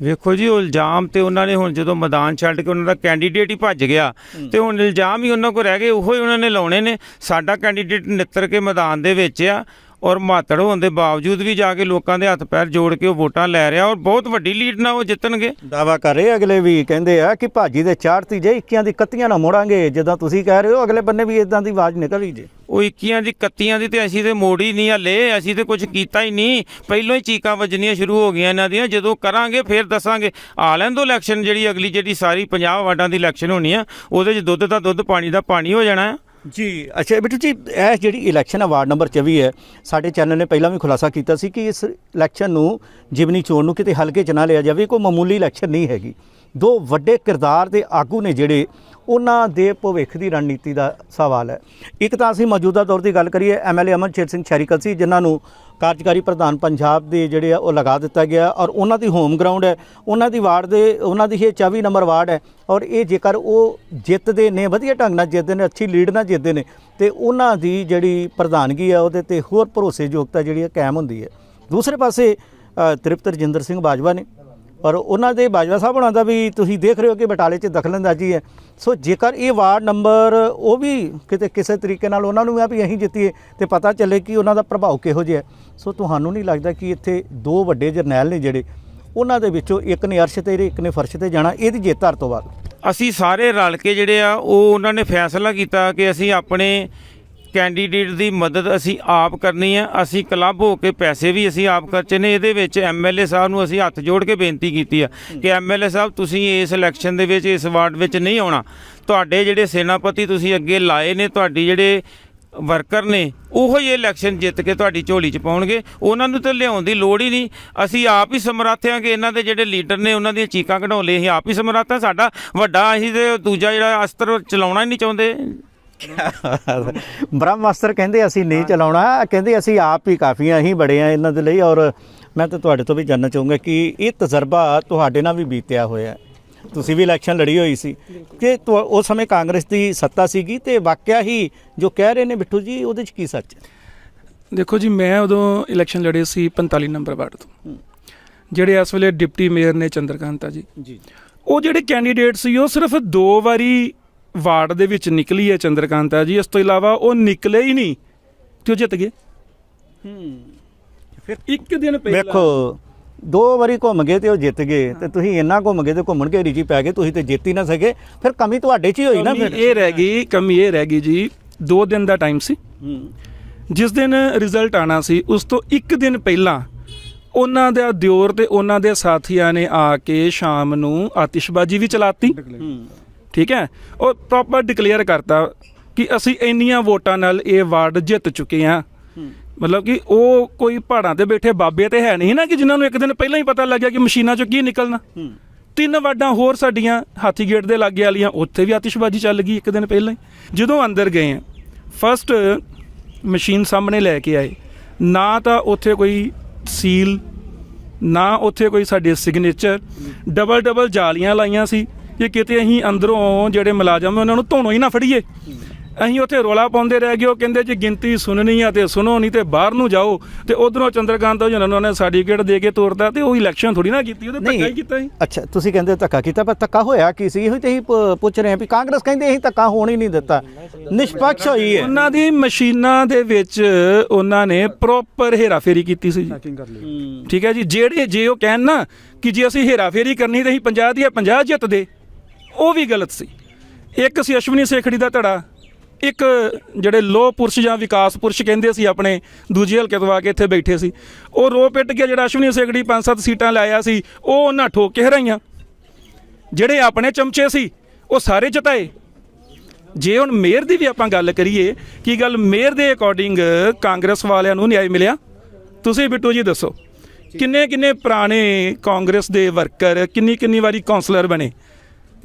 ਵੇਖੋ ਜੀ ਉਹ ਇਲਜ਼ਾਮ ਤੇ ਉਹਨਾਂ ਨੇ ਹੁਣ ਜਦੋਂ ਮੈਦਾਨ ਛੱਡ ਕੇ ਉਹਨਾਂ ਦਾ ਕੈਂਡੀਡੇਟ ਹੀ ਭੱਜ ਗਿਆ ਤੇ ਹੁਣ ਇਲਜ਼ਾਮ ਹੀ ਉਹਨਾਂ ਕੋਲ ਰਹਿ ਗਏ ਉਹੋ ਹੀ ਉਹਨਾਂ ਨੇ ਲਾਉਣੇ ਨੇ। ਸਾਡਾ ਕੈਂਡੀਡੇਟ ਨਿੱਤਰ ਕੇ ਮੈਦਾਨ ਦੇ ਵਿੱਚ ਆ ਔਰ ਮਾਤੜ ਹੋਣ ਦੇ ਬਾਵਜੂਦ ਵੀ ਜਾ ਕੇ ਲੋਕਾਂ ਦੇ ਹੱਥ ਪੈਰ ਜੋੜ ਕੇ ਉਹ ਵੋਟਾਂ ਲੈ ਰਿਹਾ ਔਰ ਬਹੁਤ ਵੱਡੀ ਲੀਡ ਨਾਲ ਉਹ ਜਿੱਤਣਗੇ। ਦਾਵਾ ਕਰ ਰਹੇ ਅਗਲੇ ਵੀ ਕਹਿੰਦੇ ਆ ਕਿ ਭਾਜੀ ਦੇ ਚਾੜਤੀ ਜੇ ਇੱਕਿਆਂ ਦੀ ਕੱਤੀਆਂ ਨਾ ਮੋੜਾਂਗੇ ਜਿੱਦਾਂ ਤੁਸੀਂ ਕਹਿ ਰਹੇ ਹੋ ਅਗਲੇ ਬੰਨੇ ਵੀ ਇਦਾਂ ਦੀ ਆਵਾਜ਼ ਨਿਕਲ ਰਹੀ ਜੇ। ਉਹ 21 ਦੀ 31 ਦੀ ਤੇ ਅਸੀਂ ਤੇ ਮੋੜੀ ਨਹੀਂ ਹਲੇ ਅਸੀਂ ਤੇ ਕੁਝ ਕੀਤਾ ਹੀ ਨਹੀਂ। ਪਹਿਲਾਂ ਹੀ ਚੀਕਾਂ ਵੱਜਣੀਆਂ ਸ਼ੁਰੂ ਹੋ ਗਈਆਂ ਇਹਨਾਂ ਦੀਆਂ ਜਦੋਂ ਕਰਾਂਗੇ ਫਿਰ ਦੱਸਾਂਗੇ। ਆ ਲੈਣ ਦੋ ਇਲੈਕਸ਼ਨ ਜਿਹੜੀ ਅਗਲੀ ਜਿਹੜੀ ਸਾਰੀ 50 ਵਾਰਡਾਂ ਦੀ ਇਲੈਕਸ਼ਨ ਹੋਣੀ ਆ ਉਹਦੇ 'ਚ ਦੁੱਧ ਦਾ ਦੁੱਧ ਪਾਣੀ ਦਾ ਪਾਣੀ ਹੋ ਜਾਣਾ। ਆ ਜੀ, ਅੱਛਾ, ਬਿੱਟੂ ਜੀ, ਇਹ ਜਿਹੜੀ ਇਲੈਕਸ਼ਨ ਹੈ ਵਾਰਡ ਨੰਬਰ 24 ਹੈ, ਸਾਡੇ ਚੈਨਲ ਨੇ ਪਹਿਲਾਂ ਵੀ ਖੁਲਾਸਾ ਕੀਤਾ ਸੀ ਕਿ ਇਸ ਇਲੈਕਸ਼ਨ ਨੂੰ ਜਿਮਨੀ ਚੋਣ ਨੂੰ ਕਿਤੇ ਹਲਕੇ 'ਚ ਨਾ ਲਿਆ ਜਾਵੇ ਕੋਈ ਮਾਮੂਲੀ ਇਲੈਕਸ਼ਨ ਨਹੀਂ ਹੈਗੀ। ਦੋ ਵੱਡੇ ਕਿਰਦਾਰ ਦੇ ਆਗੂ ਨੇ ਜਿਹੜੇ, ਉਹਨਾਂ ਦੇ ਭਵਿੱਖ ਦੀ ਰਣਨੀਤੀ ਦਾ ਸਵਾਲ ਹੈ। ਇੱਕ ਤਾਂ ਅਸੀਂ ਮੌਜੂਦਾ ਦੌਰ ਦੀ ਗੱਲ ਕਰੀਏ ਐਮਐਲਏ ਅਮਨਚੇਤ ਸਿੰਘ ਛੈਰੀਕਲ ਸੀ, ਜਿਨ੍ਹਾਂ ਨੂੰ ਕਾਰਜਕਾਰੀ ਪ੍ਰਧਾਨ ਪੰਜਾਬ ਦੇ ਜਿਹੜੇ ਆ, ਉਹ ਲਗਾ ਦਿੱਤਾ ਗਿਆ ਔਰ ਉਹਨਾਂ ਦੀ ਹੋਮ ਗਰਾਊਂਡ ਹੈ। ਉਹਨਾਂ ਦੀ ਵਾਰਡ ਦੇ, ਉਹਨਾਂ ਦੀ ਇਹ 24 ਨੰਬਰ ਵਾਰਡ ਹੈ। ਔਰ ਇਹ ਜੇਕਰ ਉਹ ਜਿੱਤਦੇ ਨੇ, ਵਧੀਆ ਢੰਗ ਨਾਲ ਜਿੱਤਦੇ ਨੇ, ਅੱਛੀ ਲੀਡ ਨਾਲ ਜਿੱਤਦੇ ਨੇ, ਤੇ ਉਹਨਾਂ ਦੀ ਜਿਹੜੀ ਪ੍ਰਧਾਨਗੀ ਹੈ ਉਹਦੇ ਤੇ ਹੋਰ ਭਰੋਸੇਯੋਗਤਾ ਜਿਹੜੀ ਹੈ ਕਾਇਮ ਹੁੰਦੀ ਹੈ। ਦੂਸਰੇ ਪਾਸੇ ਤ੍ਰਿਪਤ ਰਜਿੰਦਰ ਸਿੰਘ ਬਾਜਵਾ ਨੇ ਪਰ ਉਹਨਾਂ ਦੇ ਬਾਜਵਾ ਸਾਹਿਬ ਉਹਨਾਂ ਦਾ ਵੀ ਤੁਸੀਂ ਦੇਖ ਰਹੇ ਹੋ ਕਿ ਬਟਾਲੇ 'ਚ ਦਖਲਅੰਦਾਜ਼ੀ ਹੈ। ਸੋ ਜੇਕਰ ਇਹ ਵਾਰਡ ਨੰਬਰ ਉਹ ਵੀ ਕਿਤੇ ਕਿਸੇ ਤਰੀਕੇ ਨਾਲ ਉਹਨਾਂ ਨੂੰ ਆ ਵੀ ਅਸੀਂ ਜਿੱਤੀਏ ਤੇ ਪਤਾ ਚੱਲੇ ਕਿ ਉਹਨਾਂ ਦਾ ਪ੍ਰਭਾਵ ਕਿਹੋ ਜਿਹਾ ਸੋ ਤੁਹਾਨੂੰ ਨਹੀਂ ਲੱਗਦਾ ਕਿ ਇੱਥੇ ਦੋ ਵੱਡੇ ਜਰਨੈਲ ਨੇ ਜਿਹੜੇ ਉਹਨਾਂ ਦੇ ਵਿੱਚੋਂ ਇੱਕ ਨੇ ਅਰਸ਼ ਤੇ ਇੱਕ ਨੇ ਫਰਸ਼ ਤੇ ਜਾਣਾ ਇਹਦੀ ਜਿੱਤ ਹਰ ਤੋਂ ਬਾਅਦ। ਅਸੀਂ ਸਾਰੇ ਰਲ ਕੇ ਜਿਹੜੇ ਆ, ਉਹ ਉਹਨਾਂ ਨੇ ਫੈਸਲਾ ਕੀਤਾ ਕਿ ਅਸੀਂ ਆਪਣੇ ਕੈਂਡੀਡੇਟ ਦੀ ਮਦਦ ਅਸੀਂ ਆਪ ਕਰਨੀ ਹੈ ਅਸੀਂ ਕਲੱਬ ਹੋ ਕੇ ਪੈਸੇ ਵੀ ਅਸੀਂ ਆਪ ਖਰਚੇ ਨੇ। ਇਹਦੇ ਵਿੱਚ ਐਮਐਲਏ ਸਾਹਿਬ ਨੂੰ ਅਸੀਂ ਹੱਥ ਜੋੜ ਕੇ ਬੇਨਤੀ ਕੀਤੀ ਆ ਕਿ ਐਮਐਲਏ ਸਾਹਿਬ, ਤੁਸੀਂ ਇਸ ਇਲੈਕਸ਼ਨ ਦੇ ਵਿੱਚ, ਇਸ ਵਾਰਡ ਵਿੱਚ ਨਹੀਂ ਆਉਣਾ। ਤੁਹਾਡੇ ਜਿਹੜੇ ਸੈਨਾਪਤੀ ਤੁਸੀਂ ਅੱਗੇ ਲਾਏ ਨੇ, ਤੁਹਾਡੀ ਜਿਹੜੇ ਵਰਕਰ ਨੇ, ਉਹੋ ਹੀ ਇਲੈਕਸ਼ਨ ਜਿੱਤ ਕੇ ਤੁਹਾਡੀ ਝੋਲੀ 'ਚ ਪਾਉਣਗੇ। ਉਹਨਾਂ ਨੂੰ ਤਾਂ ਲਿਆਉਣ ਦੀ ਲੋੜ ਹੀ ਨਹੀਂ। ਅਸੀਂ ਆਪ ਹੀ ਸਮਰੱਥ ਹਾਂ ਕਿ ਇਹਨਾਂ ਦੇ ਜਿਹੜੇ ਲੀਡਰ ਨੇ, ਉਹਨਾਂ ਦੀਆਂ ਚੀਕਾਂ ਕਢਾਉਣ ਲਈ ਅਸੀਂ ਆਪ ਹੀ ਸਮਰੱਥ ਹਾਂ ਸਾਡਾ ਵੱਡਾ ਅਸੀਂ ਤੇ ਦੂਜਾ ਜਿਹੜਾ ਅਸਤਰ ਚਲਾਉਣਾ ਹੀ ਨਹੀਂ ਚਾਹੁੰਦੇ। ਬ੍ਰਹਮਾਸਤਰ ਕਹਿੰਦੇ ਅਸੀਂ ਨਹੀਂ ਚਲਾਉਣਾ ਕਹਿੰਦੇ ਅਸੀਂ ਆਪ ਹੀ ਕਾਫੀ ਆ ਅਸੀਂ ਬੜੇ ਆ ਇਹਨਾਂ ਦੇ ਲਈ ਔਰ ਮੈਂ ਤਾਂ ਤੁਹਾਡੇ ਤੋਂ ਵੀ ਜਾਣਨਾ ਚਾਹੂੰਗਾ ਕਿ ਇਹ ਤਜਰਬਾ ਤੁਹਾਡੇ ਨਾਲ ਵੀ ਬੀਤਿਆ ਹੋਇਆ ਹੈ। ਤੁਸੀਂ ਵੀ ਇਲੈਕਸ਼ਨ ਲੜੀ ਹੋਈ ਸੀ। ਕਿ ਤੁਹਾ- ਉਸ ਸਮੇਂ ਕਾਂਗਰਸ ਦੀ ਸੱਤਾ ਸੀਗੀ ਤੇ ਵਾਕਿਆ ਹੀ ਜੋ ਕਹਿ ਰਹੇ ਨੇ ਬਿੱਟੂ ਜੀ ਉਹਦੇ 'ਚ ਕੀ ਸੱਚ ਹੈ? ਦੇਖੋ ਜੀ ਮੈਂ ਉਦੋਂ ਇਲੈਕਸ਼ਨ ਲੜੇ ਸੀ 45 ਨੰਬਰ ਵਾਰਡ ਤੋਂ। ਜਿਹੜੇ ਇਸ ਵੇਲੇ ਡਿਪਟੀ ਮੇਅਰ ਨੇ ਚੰਦਰਕਾਂਤਾ ਜੀ। ਜੀ। ਉਹ ਜਿਹੜੇ ਕੈਂਡੀਡੇਟ ਸੀ ਉਹ ਸਿਰਫ ਦੋ ਵਾਰੀ ਵਾਰਡ ਦੇ ਵਿੱਚ ਨਿਕਲੀ ਹੈ ਚੰਦਰਕਾਂਤਾ ਜੀ। ਇਸ ਤੋਂ ਇਲਾਵਾ ਉਹ ਨਿਕਲੇ ਹੀ ਨਹੀਂ। ਤੇ ਉਹ ਜਿੱਤ ਗਏ। ਫਿਰ ਇੱਕ ਦਿਨ ਪਹਿਲਾਂ ਵੇਖੋ ਦੋ ਵਾਰੀ ਘੁੰਮ ਗਏ ਤੇ ਉਹ ਜਿੱਤ ਗਏ। ਤੇ ਤੁਸੀਂ ਇੰਨਾ ਘੁੰਮ ਗਏ ਤੇ ਘੁੰਮਣ ਘੇਰੀ 'ਚ ਹੀ ਪੈ ਗਏ ਤੁਸੀਂ ਤੇ ਜਿੱਤ ਹੀ ਨਾ ਸਕੇ। ਫਿਰ ਕਮੀ ਤੁਹਾਡੇ 'ਚ ਹੀ ਹੋਈ ਨਾ ਫਿਰ। ਇਹ ਰਹਿ ਗਈ ਕਮੀ ਇਹ ਰਹਿ ਗਈ ਜੀ। ਦੋ ਦਿਨ ਦਾ ਟਾਈਮ ਸੀ। ਹੂੰ। ਜਿਸ ਦਿਨ ਰਿਜ਼ਲਟ ਆਣਾ ਸੀ ਉਸ ਤੋਂ ਇੱਕ ਦਿਨ ਪਹਿਲਾਂ ਉਹਨਾਂ ਦਾ ਦਿਓਰ ਤੇ ਉਹਨਾਂ ਦੇ ਸਾਥੀਆਂ ਨੇ ਆ ਕੇ ਸ਼ਾਮ ਨੂੰ ਆਤਿਸ਼ਬਾਜ਼ੀ ਵੀ ਚਲਾਤੀ। ਠੀਕ ਹੈ? ਉਹ ਪ੍ਰੋਪਰ ਡਿਕਲੇਅਰ ਕਰਤਾ ਕਿ ਅਸੀਂ ਇੰਨੀਆਂ ਵੋਟਾਂ ਨਾਲ ਇਹ ਵਾਰਡ ਜਿੱਤ ਚੁੱਕੇ ਹਾਂ। ਮਤਲਬ ਕਿ ਉਹ ਕੋਈ ਪਹਾੜਾਂ ਤੇ ਬੈਠੇ ਬਾਬੇ ਤੇ ਹੈ ਨਹੀਂ ਨਾ ਕਿ ਜਿਨ੍ਹਾਂ ਨੂੰ ਇੱਕ ਦਿਨ ਪਹਿਲਾਂ ਹੀ ਪਤਾ ਲੱਗਿਆ ਕਿ ਮਸ਼ੀਨਾਂ ਚੋਂ ਕੀ ਨਿਕਲਣਾ। ਤਿੰਨ ਵਾਰਡਾਂ ਹੋਰ ਸਾਡੀਆਂ ਹਾਥੀ ਗੇਟ ਦੇ ਲਾਗੇ ਵਾਲੀਆਂ ਉੱਥੇ ਵੀ ਆਤਿਸ਼ਬਾਜ਼ੀ ਚੱਲ ਗਈ ਇੱਕ ਦਿਨ ਪਹਿਲਾਂ ਹੀ। ਜਦੋਂ ਅੰਦਰ ਗਏ ਆ ਫਸਟ ਮਸ਼ੀਨ ਸਾਹਮਣੇ ਲੈ ਕੇ ਆਏ ਨਾ ਤਾਂ ਉੱਥੇ ਕੋਈ ਸੀਲ ਨਾ ਉੱਥੇ ਕੋਈ ਸਾਡੇ ਸਿਗਨੇਚਰ ਡਬਲ ਡਬਲ ਜਾਲੀਆਂ ਲਾਈਆਂ ਸੀ ਕਿ ਕਿਤੇ ਅਸੀਂ ਅੰਦਰੋਂ ਜਿਹੜੇ ਮੁਲਾਜ਼ਮ ਉਹਨਾਂ ਨੂੰ ਧੋਣੋਂ ਹੀ ਨਾ ਫੜੀਏ। ਅਸੀਂ ਉੱਥੇ ਰੋਲਾ ਪਾਉਂਦੇ ਰਹਿ ਗਏ ਉਹ ਕਹਿੰਦੇ ਜੀ ਗਿਣਤੀ ਸੁਣਨੀ ਆ ਤੇ ਸੁਣੋ ਨਹੀਂ ਤੇ ਬਾਹਰ ਨੂੰ ਜਾਓ ਤੇ ਉਧਰੋਂ ਚੰਦਰਕਾਂਤ ਜੀ ਉਹਨਾਂ ਨੇ ਸਰਟੀਫਿਕੇਟ ਦੇ ਕੇ ਤੋਰਤਾ ਤੇ ਉਹ ਇਲੈਕਸ਼ਨ ਥੋੜੀ ਨਾ ਕੀਤੀ ਉਹਦੇ ਧੱਕਾ ਹੀ ਕੀਤਾ ਸੀ। ਅੱਛਾ ਤੁਸੀਂ ਕਹਿੰਦੇ ਧੱਕਾ ਕੀਤਾ ਪਰ ਧੱਕਾ ਹੋਇਆ ਕੀ ਸੀ? ਇਹੋ ਤੇ ਹੀ ਪੁੱਛ ਰਹੇ ਹਾਂ ਵੀ ਕਾਂਗਰਸ ਕਹਿੰਦੇ ਅਸੀਂ ਧੱਕਾ ਹੋਣ ਹੀ ਨਹੀਂ ਦਿੱਤਾ। ਨਿਸ਼ਪਕਸ਼ ਹੋਈ ਹੈ। ਉਹਨਾਂ ਦੀ ਮਸ਼ੀਨਾਂ ਦੇ ਵਿੱਚ ਉਹਨਾਂ ਨੇ ਪ੍ਰੋਪਰ ਹੇਰਾਫੇਰੀ ਕੀਤੀ ਸੀ ਜੀ। ਠੀਕ ਹੈ ਜੀ ਜਿਹੜੇ ਜੇ ਉਹ ਕਹਿਣ ਨਾ ਕਿ ਜੇ ਅਸੀਂ ਹੇਰਾਫੇਰੀ ਕਰਨੀ ਤੇ ਅਸੀਂ 50 ਦੀ 50 ਜਿੱਤਦੇ ਉਹ ਵੀ ਗਲਤ ਸੀ। ਇੱਕ ਸੀ ਅਸ਼ਵਨੀ ਸੇਖੜੀ ਦਾ ਧੜਾ, ਇੱਕ ਜਿਹੜੇ ਲੋਹ ਪੁਰਸ਼ ਜਾਂ ਵਿਕਾਸ ਪੁਰਸ਼ ਕਹਿੰਦੇ ਸੀ ਆਪਣੇ, ਦੂਜੇ ਹਲਕੇ ਤੋਂ ਆ ਕੇ ਇੱਥੇ ਬੈਠੇ ਸੀ। ਉਹ ਰੋ ਪਿੱਟ ਕੇ ਜਿਹੜਾ ਅਸ਼ਵਨੀ ਸੇਖੜੀ ਪੰਜ ਸੱਤ ਸੀਟਾਂ ਲਾਇਆ ਸੀ, ਉਹ ਉਹਨਾਂ ਠੋਕ ਕੇ ਹਰਾਈਆਂ ਜਿਹੜੇ ਆਪਣੇ ਚਮਚੇ ਸੀ, ਉਹ ਸਾਰੇ ਜਿਤਾਏ। ਜੇ ਹੁਣ ਮੇਅਰ ਦੀ ਵੀ ਆਪਾਂ ਗੱਲ ਕਰੀਏ, ਕੀ ਗੱਲ ਮੇਅਰ ਦੇ ਅਕੋਰਡਿੰਗ ਕਾਂਗਰਸ ਵਾਲਿਆਂ ਨੂੰ ਨਿਆਂ ਮਿਲਿਆ? ਤੁਸੀਂ ਬਿੱਟੂ ਜੀ ਦੱਸੋ। ਕਿੰਨੇ ਕਿੰਨੇ ਪੁਰਾਣੇ ਕਾਂਗਰਸ ਦੇ ਵਰਕਰ ਕਿੰਨੀ ਕਿੰਨੀ ਵਾਰੀ ਕਾਉਂਸਲਰ ਬਣੇ?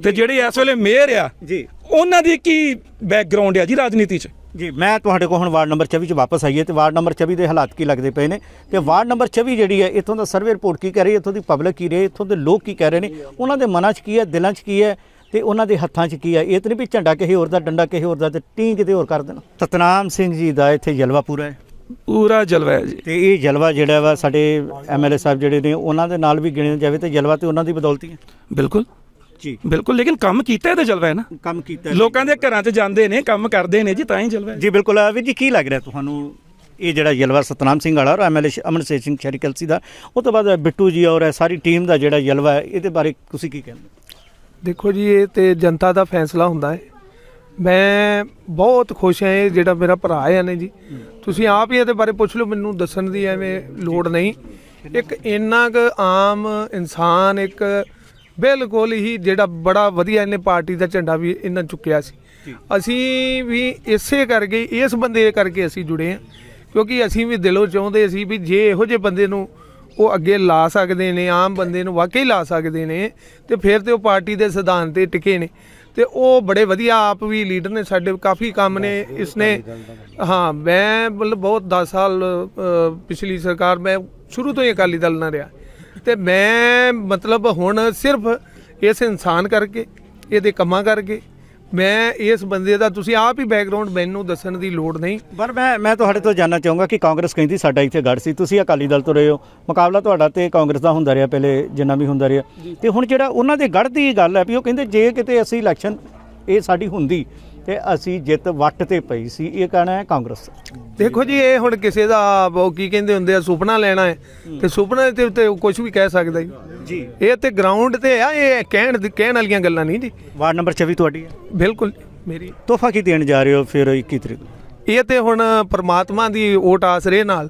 ਤੇ ਜਿਹੜੇ ਇਸ ਵੇਲੇ ਮੇਅਰ ਆ ਜੀ। ਉਹਨਾਂ ਦੀ ਕੀ ਬੈਕਗ੍ਰਾਉਂਡ ਆ ਜੀ ਰਾਜਨੀਤੀ 'ਚ? ਜੀ ਮੈਂ ਤੁਹਾਡੇ ਕੋਲ ਹੁਣ ਵਾਰਡ ਨੰਬਰ 24 ਚ ਵਾਪਸ ਆਈਏ ਤੇ ਵਾਰਡ ਨੰਬਰ 24 ਦੇ ਹਾਲਾਤ ਕੀ ਲੱਗਦੇ ਪਏ ਨੇ? ਤੇ ਵਾਰਡ ਨੰਬਰ 24 ਜਿਹੜੀ ਹੈ ਇੱਥੋਂ ਦਾ ਸਰਵੇ ਰਿਪੋਰਟ ਕੀ ਕਹਿ ਰਹੀ ਹੈ? ਇੱਥੋਂ ਦੀ ਪਬਲਿਕ ਕੀ ਰਹੀ ਹੈ? ਇੱਥੋਂ ਦੇ ਲੋਕ ਕੀ ਕਹਿ ਰਹੇ ਨੇ? ਉਹਨਾਂ ਦੇ ਮਨਾਂ 'ਚ ਕੀ ਹੈ? ਦਿਲਾਂ 'ਚ ਕੀ ਹੈ? ਤੇ ਉਹਨਾਂ ਦੇ ਹੱਥਾਂ 'ਚ ਕੀ ਹੈ? ਇਹ ਤਾਂ ਨਹੀਂ ਵੀ ਝੰਡਾ ਕਿਸੇ ਹੋਰ ਦਾ ਡੰਡਾ ਕਿਸੇ ਹੋਰ ਦਾ ਤੇ ਟੀ ਕਿਤੇ ਹੋਰ ਕਰ ਦੇਣਾ। ਸਤਨਾਮ ਸਿੰਘ ਜੀ ਦਾ ਇੱਥੇ ਜਲਵਾ ਪੂਰਾ ਹੈ। ਪੂਰਾ ਜਲਵਾ ਹੈ ਜੀ। ਤੇ ਇਹ ਜਲਵਾ ਜਿਹੜਾ ਵਾ ਸਾਡੇ ਐਮਐਲਏ ਸਾਹਿਬ ਜਿਹੜੇ ਨੇ ਉਹਨਾਂ ਦੇ ਨਾਲ ਵੀ ਗਿਣਿਆ ਜਾਵੇ ਤੇ ਜਲਵਾ ਤੇ ਉਹਨਾਂ ਦੀ ਬਦੌਲਤੀ ਹੈ। ਬਿਲਕੁਲ। ਜੀ। ਬਿਲਕੁਲ ਲੇਕਿਨ ਕੰਮ ਕੀਤਾ ਇਹਦਾ ਜਲਵਾ ਹੈ ਨਾ? ਕੰਮ ਕੀਤਾ ਲੋਕਾਂ ਦੇ ਘਰਾਂ 'ਚ ਜਾਂਦੇ ਨੇ ਕੰਮ ਕਰਦੇ ਨੇ ਜੀ ਤਾਂ ਹੀ ਜਲਵਾ ਹੈ। ਜੀ ਬਿਲਕੁਲ ਵੀਰ ਜੀ ਕੀ ਲੱਗ ਰਿਹਾ ਤੁਹਾਨੂੰ? ਇਹ ਜਿਹੜਾ ਜਲਵਾ ਸਤਨਾਮ ਸਿੰਘ ਵਾਲਾ ਔਰ ਐਮਐਲਏ ਅਮਨਸੇਰ ਸਿੰਘ ਸ਼ਰੀਕਲਸੀ ਦਾ ਉਹ ਤੋਂ ਬਾਅਦ ਬਿੱਟੂ ਜੀ ਔਰ ਸਾਰੀ ਟੀਮ ਦਾ ਜਿਹੜਾ ਜਲਵਾ ਹੈ ਇਹਦੇ ਬਾਰੇ ਤੁਸੀਂ ਕੀ ਕਹਿੰਦੇ? ਦੇਖੋ ਜੀ ਇਹ ਤੇ ਜਨਤਾ ਦਾ ਫੈਸਲਾ ਹੁੰਦਾ ਹੈ। ਮੈਂ ਬਹੁਤ ਖੁਸ਼ ਹਾਂ ਇਹ ਜਿਹੜਾ ਮੇਰਾ ਭਰਾ ਹੈ ਨੇ ਜੀ। ਤੁਸੀਂ ਆਪ ਹੀ ਇਹਦੇ ਬਾਰੇ ਪੁੱਛ ਲਓ ਮੈਨੂੰ ਦੱਸਣ ਦੀ ਐਵੇਂ ਲੋੜ ਨਹੀਂ। ਇੱਕ ਇੰਨਾ ਕੁ ਆਮ ਇਨਸਾਨ ਇੱਕ ਬਿਲਕੁਲ ਹੀ ਜਿਹੜਾ ਬੜਾ ਵਧੀਆ ਇਹਨੇ ਪਾਰਟੀ ਦਾ ਝੰਡਾ ਵੀ ਇਹਨਾਂ ਚੁੱਕਿਆ ਸੀ। ਅਸੀਂ ਵੀ ਇਸੇ ਕਰਕੇ ਇਸ ਬੰਦੇ ਕਰਕੇ ਅਸੀਂ ਜੁੜੇ ਹਾਂ ਕਿਉਂਕਿ ਅਸੀਂ ਵੀ ਦਿਲੋਂ ਚਾਹੁੰਦੇ ਸੀ ਵੀ ਜੇ ਇਹੋ ਜਿਹੇ ਬੰਦੇ ਨੂੰ ਉਹ ਅੱਗੇ ਲਾ ਸਕਦੇ ਨੇ ਆਮ ਬੰਦੇ ਨੂੰ ਵਾਕਈ ਲਾ ਸਕਦੇ ਨੇ ਤੇ ਫਿਰ ਤੇ ਉਹ ਪਾਰਟੀ ਦੇ ਸਿਧਾਂਤ ਤੇ ਟਿਕੇ ਨੇ। ਤੇ ਉਹ ਬੜੇ ਵਧੀਆ ਆਪ ਵੀ ਲੀਡਰ ਨੇ ਸਾਡੇ ਕਾਫੀ ਕੰਮ ਨੇ ਇਸਨੇ ਹਾਂ। ਮੈਂ ਮਤਲਬ ਬਹੁਤ 10 ਸਾਲ ਪਿਛਲੀ ਸਰਕਾਰ ਮੈਂ ਸ਼ੁਰੂ ਤੋਂ ਹੀ ਅਕਾਲੀ ਦਲ ਨਾਲ ਰਿਹਾ। ਤੇ ਮੈਂ ਮਤਲਬ ਹੁਣ ਸਿਰਫ ਇਸ ਇਨਸਾਨ ਕਰਕੇ ਇਹਦੇ ਕੰਮਾਂ ਕਰਕੇ ਮੈਂ ਇਸ ਬੰਦੇ ਦਾ ਤੁਸੀਂ ਆਪ ਹੀ ਬੈਕਗ੍ਰਾਉਂਡ ਮੈਨੂੰ ਦੱਸਣ ਦੀ ਲੋੜ ਨਹੀਂ। ਪਰ ਮੈਂ ਮੈਂ ਤੁਹਾਡੇ ਤੋਂ ਜਾਨਣਾ ਚਾਹੂੰਗਾ ਕਿ ਕਾਂਗਰਸ ਕਹਿੰਦੀ ਸਾਡਾ ਇੱਥੇ ਗੜ ਸੀ ਤੁਸੀਂ ਅਕਾਲੀ ਦਲ ਤੋਂ ਰਹੇ ਹੋ। ਮੁਕਾਬਲਾ ਤੁਹਾਡਾ ਤੇ ਕਾਂਗਰਸ ਦਾ ਹੁੰਦਾ ਰਿਹਾ ਪਹਿਲੇ ਜਿੰਨਾ ਵੀ ਹੁੰਦਾ ਰਿਹਾ। ਤੇ ਹੁਣ ਜਿਹੜਾ ਉਹਨਾਂ ਦੇ ਗੜ ਦੀ ਗੱਲ ਹੈ ਵੀ ਉਹ ਕਹਿੰਦੇ ਜੇ ਕਿਤੇ ਅਸੀਂ ਇਲੈਕਸ਼ਨ ਇਹ ਸਾਡੀ ਹੁੰਦੀ ਤੇ ਅਸੀਂ ਜਿੱਤ ਵੱਟ ਤੇ ਪਈ ਸੀ ਇਹ ਕਹਿਣਾ ਹੈ ਕਾਂਗਰਸ ਦੇਖੋ ਜੀ ਇਹ ਹੁਣ ਕਿਸੇ ਦਾ ਉਹ ਕੀ ਕਹਿੰਦੇ ਹੁੰਦੇ ਆ ਸੁਪਨਾ ਲੈਣਾ ਹੈ। ਤੇ ਸੁਪਨੇ ਤੇ ਉੱਤੇ ਕੁਝ ਵੀ ਕਹਿ ਸਕਦਾ ਜੀ। ਇਹ ਤੇ ਗਰਾਊਂਡ ਤੇ ਆ ਇਹ ਕਹਿਣ ਦੀ- ਕਹਿਣ ਵਾਲੀਆਂ ਗੱਲਾਂ ਨਹੀਂ ਜੀ। ਵਾਰਡ ਨੰਬਰ 24 ਤੁਹਾਡੀ ਹੈ? ਬਿਲਕੁਲ ਮੇਰੀ। ਤੋਹਫਾ ਕੀ ਦੇਣ ਜਾ ਰਹੇ ਹੋ ਫਿਰ 21 ਤਰੀਕ ਇਹ ਤੇ ਹੁਣ ਪ੍ਰਮਾਤਮਾ ਦੀ ਓਟ ਆਸਰੇ ਨਾਲ।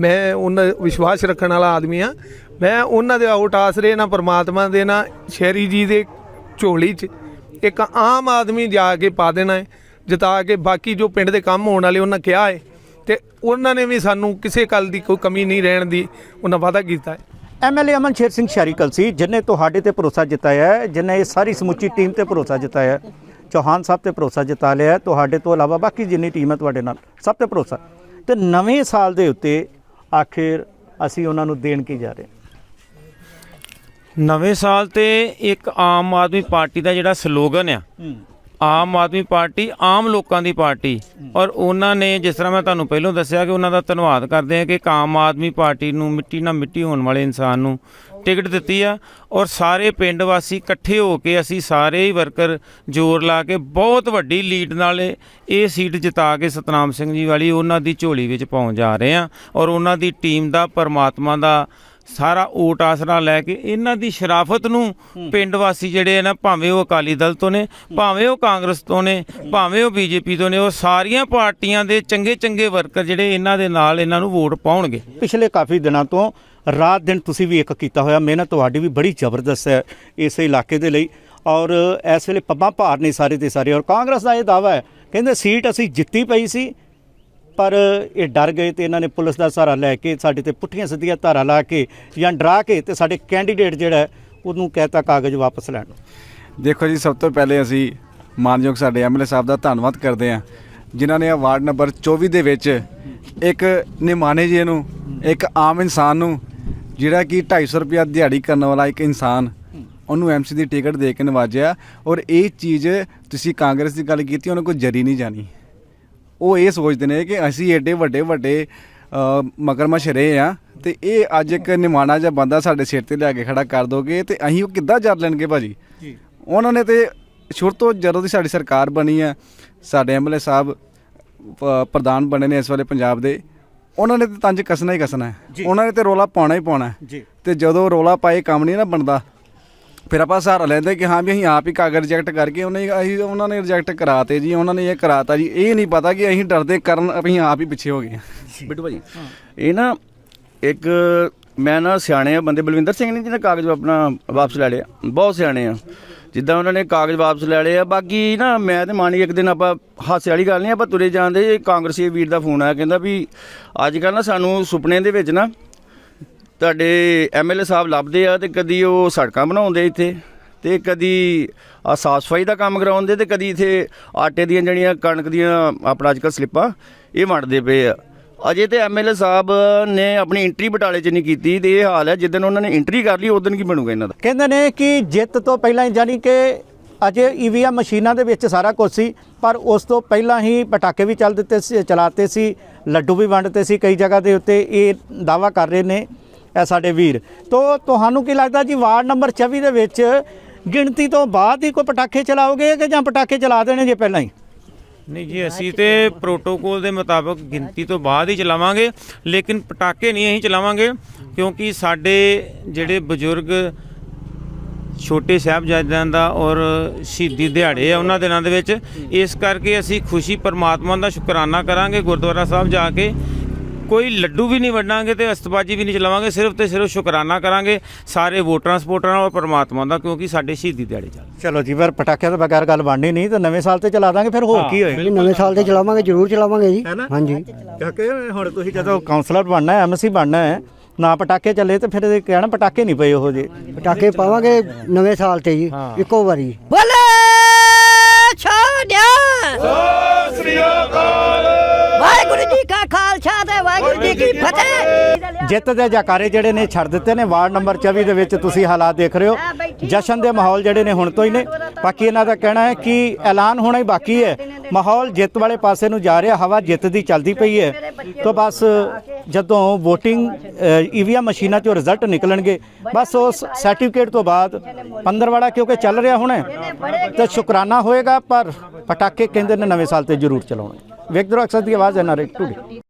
ਮੈਂ ਉਹਨਾਂ ਵਿਸ਼ਵਾਸ ਰੱਖਣ ਵਾਲਾ ਆਦਮੀ ਆ ਮੈਂ ਉਹਨਾਂ ਦੇ ਓਟ ਆਸਰੇ ਨਾਲ ਪ੍ਰਮਾਤਮਾ ਦੇ ਨਾਲ ਸ਼ਹਿਰੀ ਜੀ ਦੇ ਝੋਲੀ 'ਚ। ਇੱਕ ਆਮ ਆਦਮੀ ਜਾ ਕੇ ਪਾ ਦੇਣਾ ਹੈ, ਜਿਤਾ ਕੇ ਬਾਕੀ ਜੋ ਪਿੰਡ ਦੇ ਕੰਮ ਹੋਣ ਵਾਲੇ ਉਹਨਾਂ ਕਿਹਾ ਹੈ ਤੇ ਉਹਨਾਂ ਨੇ ਵੀ ਸਾਨੂੰ ਕਿਸੇ ਗੱਲ ਦੀ ਕੋਈ ਕਮੀ ਨਹੀਂ ਰਹਿਣ ਦੀ ਉਹਨਾਂ ਵਾਅਦਾ ਕੀਤਾ ਹੈ। ਐਮਐਲਏ ਅਮਨ ਸ਼ੇਰ ਸਿੰਘ ਸ਼ਾਰੀਕਲ ਸੀ, ਜਿਨੇ ਤੁਹਾਡੇ ਤੇ ਭਰੋਸਾ ਜਤਾਇਆ ਹੈ, ਜਿਨੇ ਇਹ ਸਾਰੀ ਸਮੁੱਚੀ ਟੀਮ ਤੇ ਭਰੋਸਾ ਜਤਾਇਆ ਹੈ। ਚੌਹਾਨ ਸਾਹਿਬ ਤੇ ਭਰੋਸਾ ਜਿਤਾ ਲਿਆ ਹੈ, ਤੁਹਾਡੇ ਤੋਂ ਇਲਾਵਾ ਬਾਕੀ ਜਿੰਨੀ ਟੀਮ ਹੈ ਤੁਹਾਡੇ ਨਾਲ, ਸਭ ਤੇ ਭਰੋਸਾ। ਤੇ ਨਵੇਂ ਸਾਲ ਦੇ ਉੱਤੇ ਆਖਿਰ ਅਸੀਂ ਉਹਨਾਂ ਨੂੰ ਦੇਣ ਕੀ ਜਾ ਰਹੇ ਹਾਂ? ਨਵੇਂ ਸਾਲ ਤੇ ਇੱਕ ਆਮ ਆਦਮੀ ਪਾਰਟੀ ਦਾ ਜਿਹੜਾ ਸਲੋਗਨ ਆ ਆਮ ਆਦਮੀ ਪਾਰਟੀ ਆਮ ਲੋਕਾਂ ਦੀ ਪਾਰਟੀ। ਔਰ ਉਹਨਾਂ ਨੇ ਜਿਸ ਤਰ੍ਹਾਂ ਮੈਂ ਤੁਹਾਨੂੰ ਪਹਿਲਾਂ ਦੱਸਿਆ ਕਿ ਉਹਨਾਂ ਦਾ ਧੰਨਵਾਦ ਕਰਦੇ ਆ ਕਿ ਆਮ ਆਦਮੀ ਪਾਰਟੀ ਨੂੰ ਮਿੱਟੀ ਨਾਲ ਮਿੱਟੀ ਹੋਣ ਵਾਲੇ ਇਨਸਾਨ ਨੂੰ ਟਿਕਟ ਦਿੱਤੀ ਆ। ਔਰ ਸਾਰੇ ਪਿੰਡ ਵਾਸੀ ਇਕੱਠੇ ਹੋ ਕੇ ਅਸੀਂ ਸਾਰੇ ਹੀ ਵਰਕਰ ਜ਼ੋਰ ਲਾ ਕੇ ਬਹੁਤ ਵੱਡੀ ਲੀਡ ਨਾਲ ਇਹ- ਸੀਟ ਜਿਤਾ ਕੇ ਸਤਨਾਮ ਸਿੰਘ ਜੀ ਵਾਲੀ ਉਹਨਾਂ ਦੀ ਝੋਲੀ ਵਿੱਚ ਪਹੁੰਚ ਜਾ ਰਹੇ ਆ। ਔਰ ਉਹਨਾਂ ਦੀ ਟੀਮ ਦਾ ਪਰਮਾਤਮਾ ਦਾ ਸਾਰਾ ਓਟ ਆਸਰਾ ਲੈ ਕੇ ਇਹਨਾਂ ਦੀ ਸ਼ਰਾਫਤ ਨੂੰ ਪਿੰਡ ਵਾਸੀ ਜਿਹੜੇ ਆ ਨਾ ਭਾਵੇਂ ਉਹ ਅਕਾਲੀ ਦਲ ਤੋਂ ਨੇ ਭਾਵੇਂ ਉਹ ਕਾਂਗਰਸ ਤੋਂ ਨੇ ਭਾਵੇਂ ਉਹ ਬੀਜੇਪੀ ਤੋਂ ਨੇ ਉਹ ਸਾਰੀਆਂ ਪਾਰਟੀਆਂ ਦੇ ਚੰਗੇ ਚੰਗੇ ਵਰਕਰ ਜਿਹੜੇ ਇਹਨਾਂ ਦੇ ਨਾਲ ਇਹਨਾਂ ਨੂੰ ਵੋਟ ਪਾਉਣਗੇ। ਪਿਛਲੇ ਕਾਫੀ ਦਿਨਾਂ ਤੋਂ ਰਾਤ ਦਿਨ ਤੁਸੀਂ ਵੀ ਇੱਕ ਕੀਤਾ ਹੋਇਆ ਮਿਹਨਤ ਤੁਹਾਡੀ ਵੀ ਬੜੀ ਜ਼ਬਰਦਸਤ ਹੈ ਇਸ ਇਲਾਕੇ ਦੇ ਲਈ। ਔਰ ਇਸ ਵੇਲੇ ਪੱਬਾਂ ਭਾਰ ਨੇ ਸਾਰੇ ਦੇ ਸਾਰੇ ਔਰ ਕਾਂਗਰਸ ਦਾ ਇਹ ਦਾਵਾ ਹੈ ਕਹਿੰਦੇ ਸੀਟ ਅਸੀਂ ਜਿੱਤੀ ਪਈ ਸੀ ਪਰ ਇਹ ਡਰ ਗਏ ਤੇ ਇਹਨਾਂ ਨੇ ਪੁਲਿਸ ਦਾ ਸਹਾਰਾ ਲੈ ਕੇ ਸਾਡੇ ਤੇ ਪੁੱਠੀਆਂ ਸਿੱਧੀਆਂ ਧਾਰਾ ਲਾ ਕੇ ਜਾਂ ਡਰਾ ਕੇ ਤੇ ਸਾਡੇ ਕੈਂਡੀਡੇਟ ਜਿਹੜਾ ਉਹਨੂੰ ਕਹਿਤਾ ਕਾਗਜ਼ ਵਾਪਸ ਲੈਣ ਦੇਖੋ ਜੀ, ਸਭ ਤੋਂ ਪਹਿਲੇ ਅਸੀਂ ਮਾਨਯੋਗ ਸਾਡੇ ਐਮਐਲਏ ਸਾਹਿਬ ਦਾ ਧੰਨਵਾਦ ਕਰਦੇ ਹਾਂ, ਜਿਨ੍ਹਾਂ ਨੇ ਵਾਰਡ ਨੰਬਰ 24 ਦੇ ਵਿੱਚ ਇੱਕ ਨਿਮਾਣੇ ਜੀ ਨੂੰ, ਇੱਕ ਆਮ ਇਨਸਾਨ ਨੂੰ, ਜਿਹੜਾ ਕਿ 250 ਰੁਪਿਆ ਦਿਹਾੜੀ ਕਰਨ ਵਾਲਾ ਇੱਕ ਇਨਸਾਨ, ਉਹਨੂੰ ਐਮਸੀ ਦੀ ਟਿਕਟ ਦੇ ਕੇ ਨਵਾਜਿਆ ਔਰ ਇਹ ਚੀਜ਼ ਤੁਸੀਂ ਕਾਂਗਰਸ ਦੀ ਗੱਲ ਕੀਤੀ, ਉਹਨਾਂ ਕੋਈ ਜਰੀ ਨਹੀਂ ਜਾਣੀ। ਉਹ ਇਹ ਸੋਚਦੇ ਨੇ ਕਿ ਅਸੀਂ ਏਡੇ ਵੱਡੇ ਵੱਡੇ ਮਗਰਮੱਛ ਰਹੇ ਆ ਤੇ ਇਹ ਅੱਜ ਇੱਕ ਨਿਮਾਣਾ ਜਿਹਾ ਬੰਦਾ ਸਾਡੇ ਸਿਰ ਤੇ ਲਿਆ ਕੇ ਖੜਾ ਕਰ ਦੋਗੇ ਤੇ ਅਸੀਂ ਉਹ ਕਿੱਦਾਂ ਜਰ ਲੈਣਗੇ ਭਾਜੀ? ਉਹਨਾਂ ਨੇ ਤੇ ਸ਼ੁਰੂ ਤੋਂ ਜਦੋਂ ਦੀ ਸਾਡੀ ਸਰਕਾਰ ਬਣੀ ਹੈ ਸਾਡੇ ਐਮਐਲਏ ਸਾਹਿਬ ਪ੍ਰਧਾਨ ਬਣੇ ਨੇ ਇਸ ਵੇਲੇ ਪੰਜਾਬ ਦੇ ਉਹਨਾਂ ਨੇ ਤੇ ਤੰਜ ਕਸਣਾ ਹੀ ਕਸਣਾ ਹੈ। ਉਹਨਾਂ ਨੇ ਤੇ ਰੋਲਾ ਪਾਉਣਾ ਹੀ ਪਾਉਣਾ ਹੈ। ਜੀ। ਤੇ ਜਦੋਂ ਰੋਲਾ ਪਾਏ ਕੰਮ ਨਹੀਂ ਨਾ ਬਣਦਾ ਫਿਰ ਆਪਾਂ ਸਹਾਰਾ ਲੈਂਦੇ ਕਿ ਹਾਂ ਵੀ ਅਸੀਂ ਆਪ ਹੀ ਕਾਗਜ਼ ਰਿਜੈਕਟ ਕਰਕੇ ਉਹਨੇ ਅਸੀਂ ਉਹਨਾਂ ਨੇ ਰਿਜੈਕਟ ਕਰਾਤੇ ਜੀ ਉਹਨਾਂ ਨੇ ਇਹ ਕਰਾਤਾ ਜੀ। ਇਹ ਨਹੀਂ ਪਤਾ ਕਿ ਅਸੀਂ ਡਰਦੇ ਕਰਨ ਅਸੀਂ ਆਪ ਹੀ ਪਿੱਛੇ ਹੋ ਗਏ। ਬਿੱਟੂ ਭਾਜੀ ਇਹ ਨਾ ਇੱਕ ਮੈਂ ਨਾ ਸਿਆਣੇ ਆ ਬੰਦੇ ਬਲਵਿੰਦਰ ਸਿੰਘ ਨੇ ਜਿਹਨੇ ਕਾਗਜ਼ ਆਪਣਾ ਵਾਪਸ ਲੈ ਲਿਆ ਬਹੁਤ ਸਿਆਣੇ ਆ। ਜਿੱਦਾਂ ਉਹਨਾਂ ਨੇ ਕਾਗਜ਼ ਵਾਪਸ ਲੈ ਲਏ ਆ ਬਾਕੀ ਨਾ ਮੈਂ ਤੇ ਮਾਨੀ ਇੱਕ ਦਿਨ ਆਪਾਂ ਹਾਸੇ ਵਾਲੀ ਗੱਲ ਨਹੀਂ ਆਪਾਂ ਤੁਰੇ ਜਾਂਦੇ ਕਾਂਗਰਸੀ ਵੀਰ ਦਾ ਫੋਨ ਆਇਆ ਕਹਿੰਦਾ ਵੀ ਅੱਜ ਕੱਲ੍ਹ ਨਾ ਸਾਨੂੰ ਸੁਪਨੇ ਦੇ ਵਿੱਚ ਨਾ ਤੁਹਾਡੇ ਐਮਐਲਏ ਸਾਹਿਬ ਲੱਭਦੇ ਆ ਤੇ ਕਦੀ ਉਹ ਸੜਕਾਂ ਬਣਾਉਂਦੇ ਇੱਥੇ? ਤੇ ਕਦੀ ਆ ਸਾਫ਼ ਸਫ਼ਾਈ ਦਾ ਕੰਮ ਕਰਾਉਂਦੇ ਤੇ ਕਦੀ ਇੱਥੇ ਆਟੇ ਦੀਆਂ ਜਿਹੜੀਆਂ ਕਣਕ ਦੀਆਂ ਆਪਣਾ ਅੱਜਕੱਲ ਸਲਿੱਪਾਂ ਇਹ ਵੰਡਦੇ ਪਏ ਆ। ਅਜੇ ਤੇ ਐਮਐਲਏ ਸਾਹਿਬ ਨੇ ਆਪਣੀ ਐਂਟਰੀ ਬਟਾਲੇ 'ਚ ਨਹੀਂ ਕੀਤੀ ਤੇ ਇਹ ਹਾਲ ਹੈ ਜਿੱਦਣ ਉਹਨਾਂ ਨੇ ਐਂਟਰੀ ਕਰ ਲਈ ਉਦੋਂ ਕੀ ਬਣੂਗਾ ਇਹਨਾਂ ਦਾ? ਕਹਿੰਦੇ ਨੇ ਕਿ ਜਿੱਤ ਤੋਂ ਪਹਿਲਾਂ ਹੀ ਜਾਨੀ ਕਿ ਅਜੇ ਈਵੀਐਮ ਮਸ਼ੀਨਾਂ ਦੇ ਵਿੱਚ ਸਾਰਾ ਕੁਝ ਸੀ, ਪਰ ਉਸ ਤੋਂ ਪਹਿਲਾਂ ਹੀ ਪਟਾਕੇ ਵੀ ਚੱਲ ਦਿੱਤੇ ਸੀ, ਚਲਾਤੇ ਸੀ, ਲੱਡੂ ਵੀ ਵੰਡਤੇ ਸੀ ਕਈ ਜਗ੍ਹਾ ਦੇ ਉੱਤੇ, ਇਹ ਦਾਵਾ ਕਰ ਰਹੇ ਨੇ। ਇਹ ਸਾਡੇ ਵੀਰ। ਤੋਂ ਤੁਹਾਨੂੰ ਕੀ ਲੱਗਦਾ ਜੀ, ਵਾਰਡ ਨੰਬਰ 24 ਦੇ ਵਿੱਚ ਗਿਣਤੀ ਤੋਂ ਬਾਅਦ ਹੀ ਕੋਈ ਪਟਾਕੇ ਚਲਾਓਗੇ ਕਿ ਜਾਂ ਪਟਾਕੇ ਚਲਾ ਦੇਣੇ ਜੇ ਪਹਿਲਾਂ ਹੀ? ਨਹੀਂ ਜੀ, ਅਸੀਂ ਤੇ ਪ੍ਰੋਟੋਕੋਲ ਦੇ ਮੁਤਾਬਕ ਗਿਣਤੀ ਤੋਂ ਬਾਅਦ ਹੀ ਚਲਾਵਾਂਗੇ, ਲੇਕਿਨ ਪਟਾਕੇ ਨਹੀਂ ਅਸੀਂ ਚਲਾਵਾਂਗੇ, ਕਿਉਂਕਿ ਸਾਡੇ ਜਿਹੜੇ ਬਜ਼ੁਰਗ ਛੋਟੇ ਸਾਹਿਬਜ਼ਾਦਿਆਂ ਦਾ ਔਰ ਸ਼ਹੀਦੀ ਦਿਹਾੜੇ ਆ ਉਹਨਾਂ ਦਿਨਾਂ ਦੇ ਵਿੱਚ, ਇਸ ਕਰਕੇ ਅਸੀਂ ਖੁਸ਼ੀ ਪਰਮਾਤਮਾ ਦਾ ਸ਼ੁਕਰਾਨਾ ਕਰਾਂਗੇ, ਗੁਰਦੁਆਰਾ ਸਾਹਿਬ ਜਾ ਕੇ ਕੋਈ ਲੱਡੂ ਵੀ ਨਹੀਂ ਵੰਡਾਂਗੇ ਤੇ ਅਸਤਬਾਜੀ ਵੀ ਨਹੀਂ ਚਲਾਵਾਂਗੇ ਸਿਰਫ ਤੇ ਸਿਰਫ ਸ਼ੁਕਰਾਨਾ ਕਰਾਂਗੇ ਸਾਰੇ ਵੋਟਰਾਂ ਸਪੋਰਟਰਾਂ ਔਰ ਪਰਮਾਤਮਾ ਦਾ ਕਿਉਂਕਿ ਸਾਡੇ ਸ਼ਹੀਦੀ ਦਿਹਾੜੇ ਚੱਲ ਚਲੋ ਜੀ ਪਰ ਪਟਾਕਿਆਂ ਤੋਂ ਬਗੈਰ ਗੱਲ ਬਣਨੀ ਨਹੀਂ ਤਾਂ ਨਵੇਂ ਸਾਲ ਤੇ ਚਲਾ ਦਾਂਗੇ ਫਿਰ ਹੋਰ ਕੀ ਹੋਏਗਾ? ਨਵੇਂ ਸਾਲ ਤੇ ਚਲਾਵਾਂਗੇ ਜ਼ਰੂਰ ਚਲਾਵਾਂਗੇ ਜੀ? ਹਾਂਜੀ। ਕਿਉਂਕਿ ਹੁਣ ਤੁਸੀਂ ਜਦੋਂ ਕਾਉਂਸਲਰ ਬਣਨਾ ਹੈ ਐਮਸੀ ਬਣਨਾ ਹੈ ਨਾ ਪਟਾਕੇ ਚੱਲੇ ਤੇ ਫਿਰ ਇਹ ਕਹਿਣਾ ਪਟਾਕੇ ਨਹੀਂ ਪਏ ਉਹ ਜੇ। ਪਟਾਕੇ ਪਾਵਾਂਗੇ ਨਵੇਂ ਸਾਲ ਤੇ ਜੀ ਇੱਕੋ ਵਾਰੀ। ਬੋਲੇ ਛੋੜਿਆ ਕਾ ਖਾਲਸਾ ਤੇ ਵਾਹਿਗੁਰੂ ਜੀ ਕੀ ਫਤਿਹ! ਜਿੱਤ ਦੇ ਜਕਾਰੇ ਜਿਹੜੇ ਨੇ ਛੱਡ ਦਿੱਤੇ ਨੇ। ਵਾਰਡ ਨੰਬਰ 24 ਦੇ ਵਿੱਚ ਤੁਸੀਂ ਹਾਲਾਤ ਦੇਖ ਰਹੇ ਹੋ। ਜਸ਼ਨ ਦੇ ਮਾਹੌਲ ਜਿਹੜੇ ਨੇ ਹੁਣ ਤੋਂ ਹੀ ਨੇ। ਬਾਕੀ ਇਹਨਾਂ ਦਾ ਕਹਿਣਾ ਹੈ ਕਿ ਐਲਾਨ ਹੋਣਾ ਹੀ ਬਾਕੀ ਹੈ। ਮਾਹੌਲ ਜਿੱਤ ਵਾਲੇ ਪਾਸੇ ਨੂੰ ਜਾ ਰਿਹਾ ਹਵਾ ਜਿੱਤ ਦੀ ਚੱਲਦੀ ਪਈ ਹੈ। ਤਾਂ ਬਸ ਜਦੋਂ VOTING ਈਵੀਐਮ ਮਸ਼ੀਨਾਂ 'ਚੋਂ ਰਿਜ਼ਲਟ ਨਿਕਲਣਗੇ ਬਸ ਉਸ ਸਰਟੀਫਿਕੇਟ ਤੋਂ ਬਾਅਦ ਪੰਦਰਵਾੜਾ ਕਿਉਂਕਿ ਚੱਲ ਰਿਹਾ ਹੁਣ ਤੇ ਸ਼ੁਕਰਾਨਾ ਹੋਏਗਾ ਪਰ ਪਟਾਕੇ ਕਹਿੰਦੇ ਨੇ ਨਵੇਂ ਸਾਲ ਤੇ ਜ਼ਰੂਰ ਚਲਾਉਣੇ। ਵੇਖਦੇ ਰਹੋ ਅਕਸਰ ਦੀ ਆਵਾਜ਼ ਐਨਆਰਆਈ ਟੂਡੇ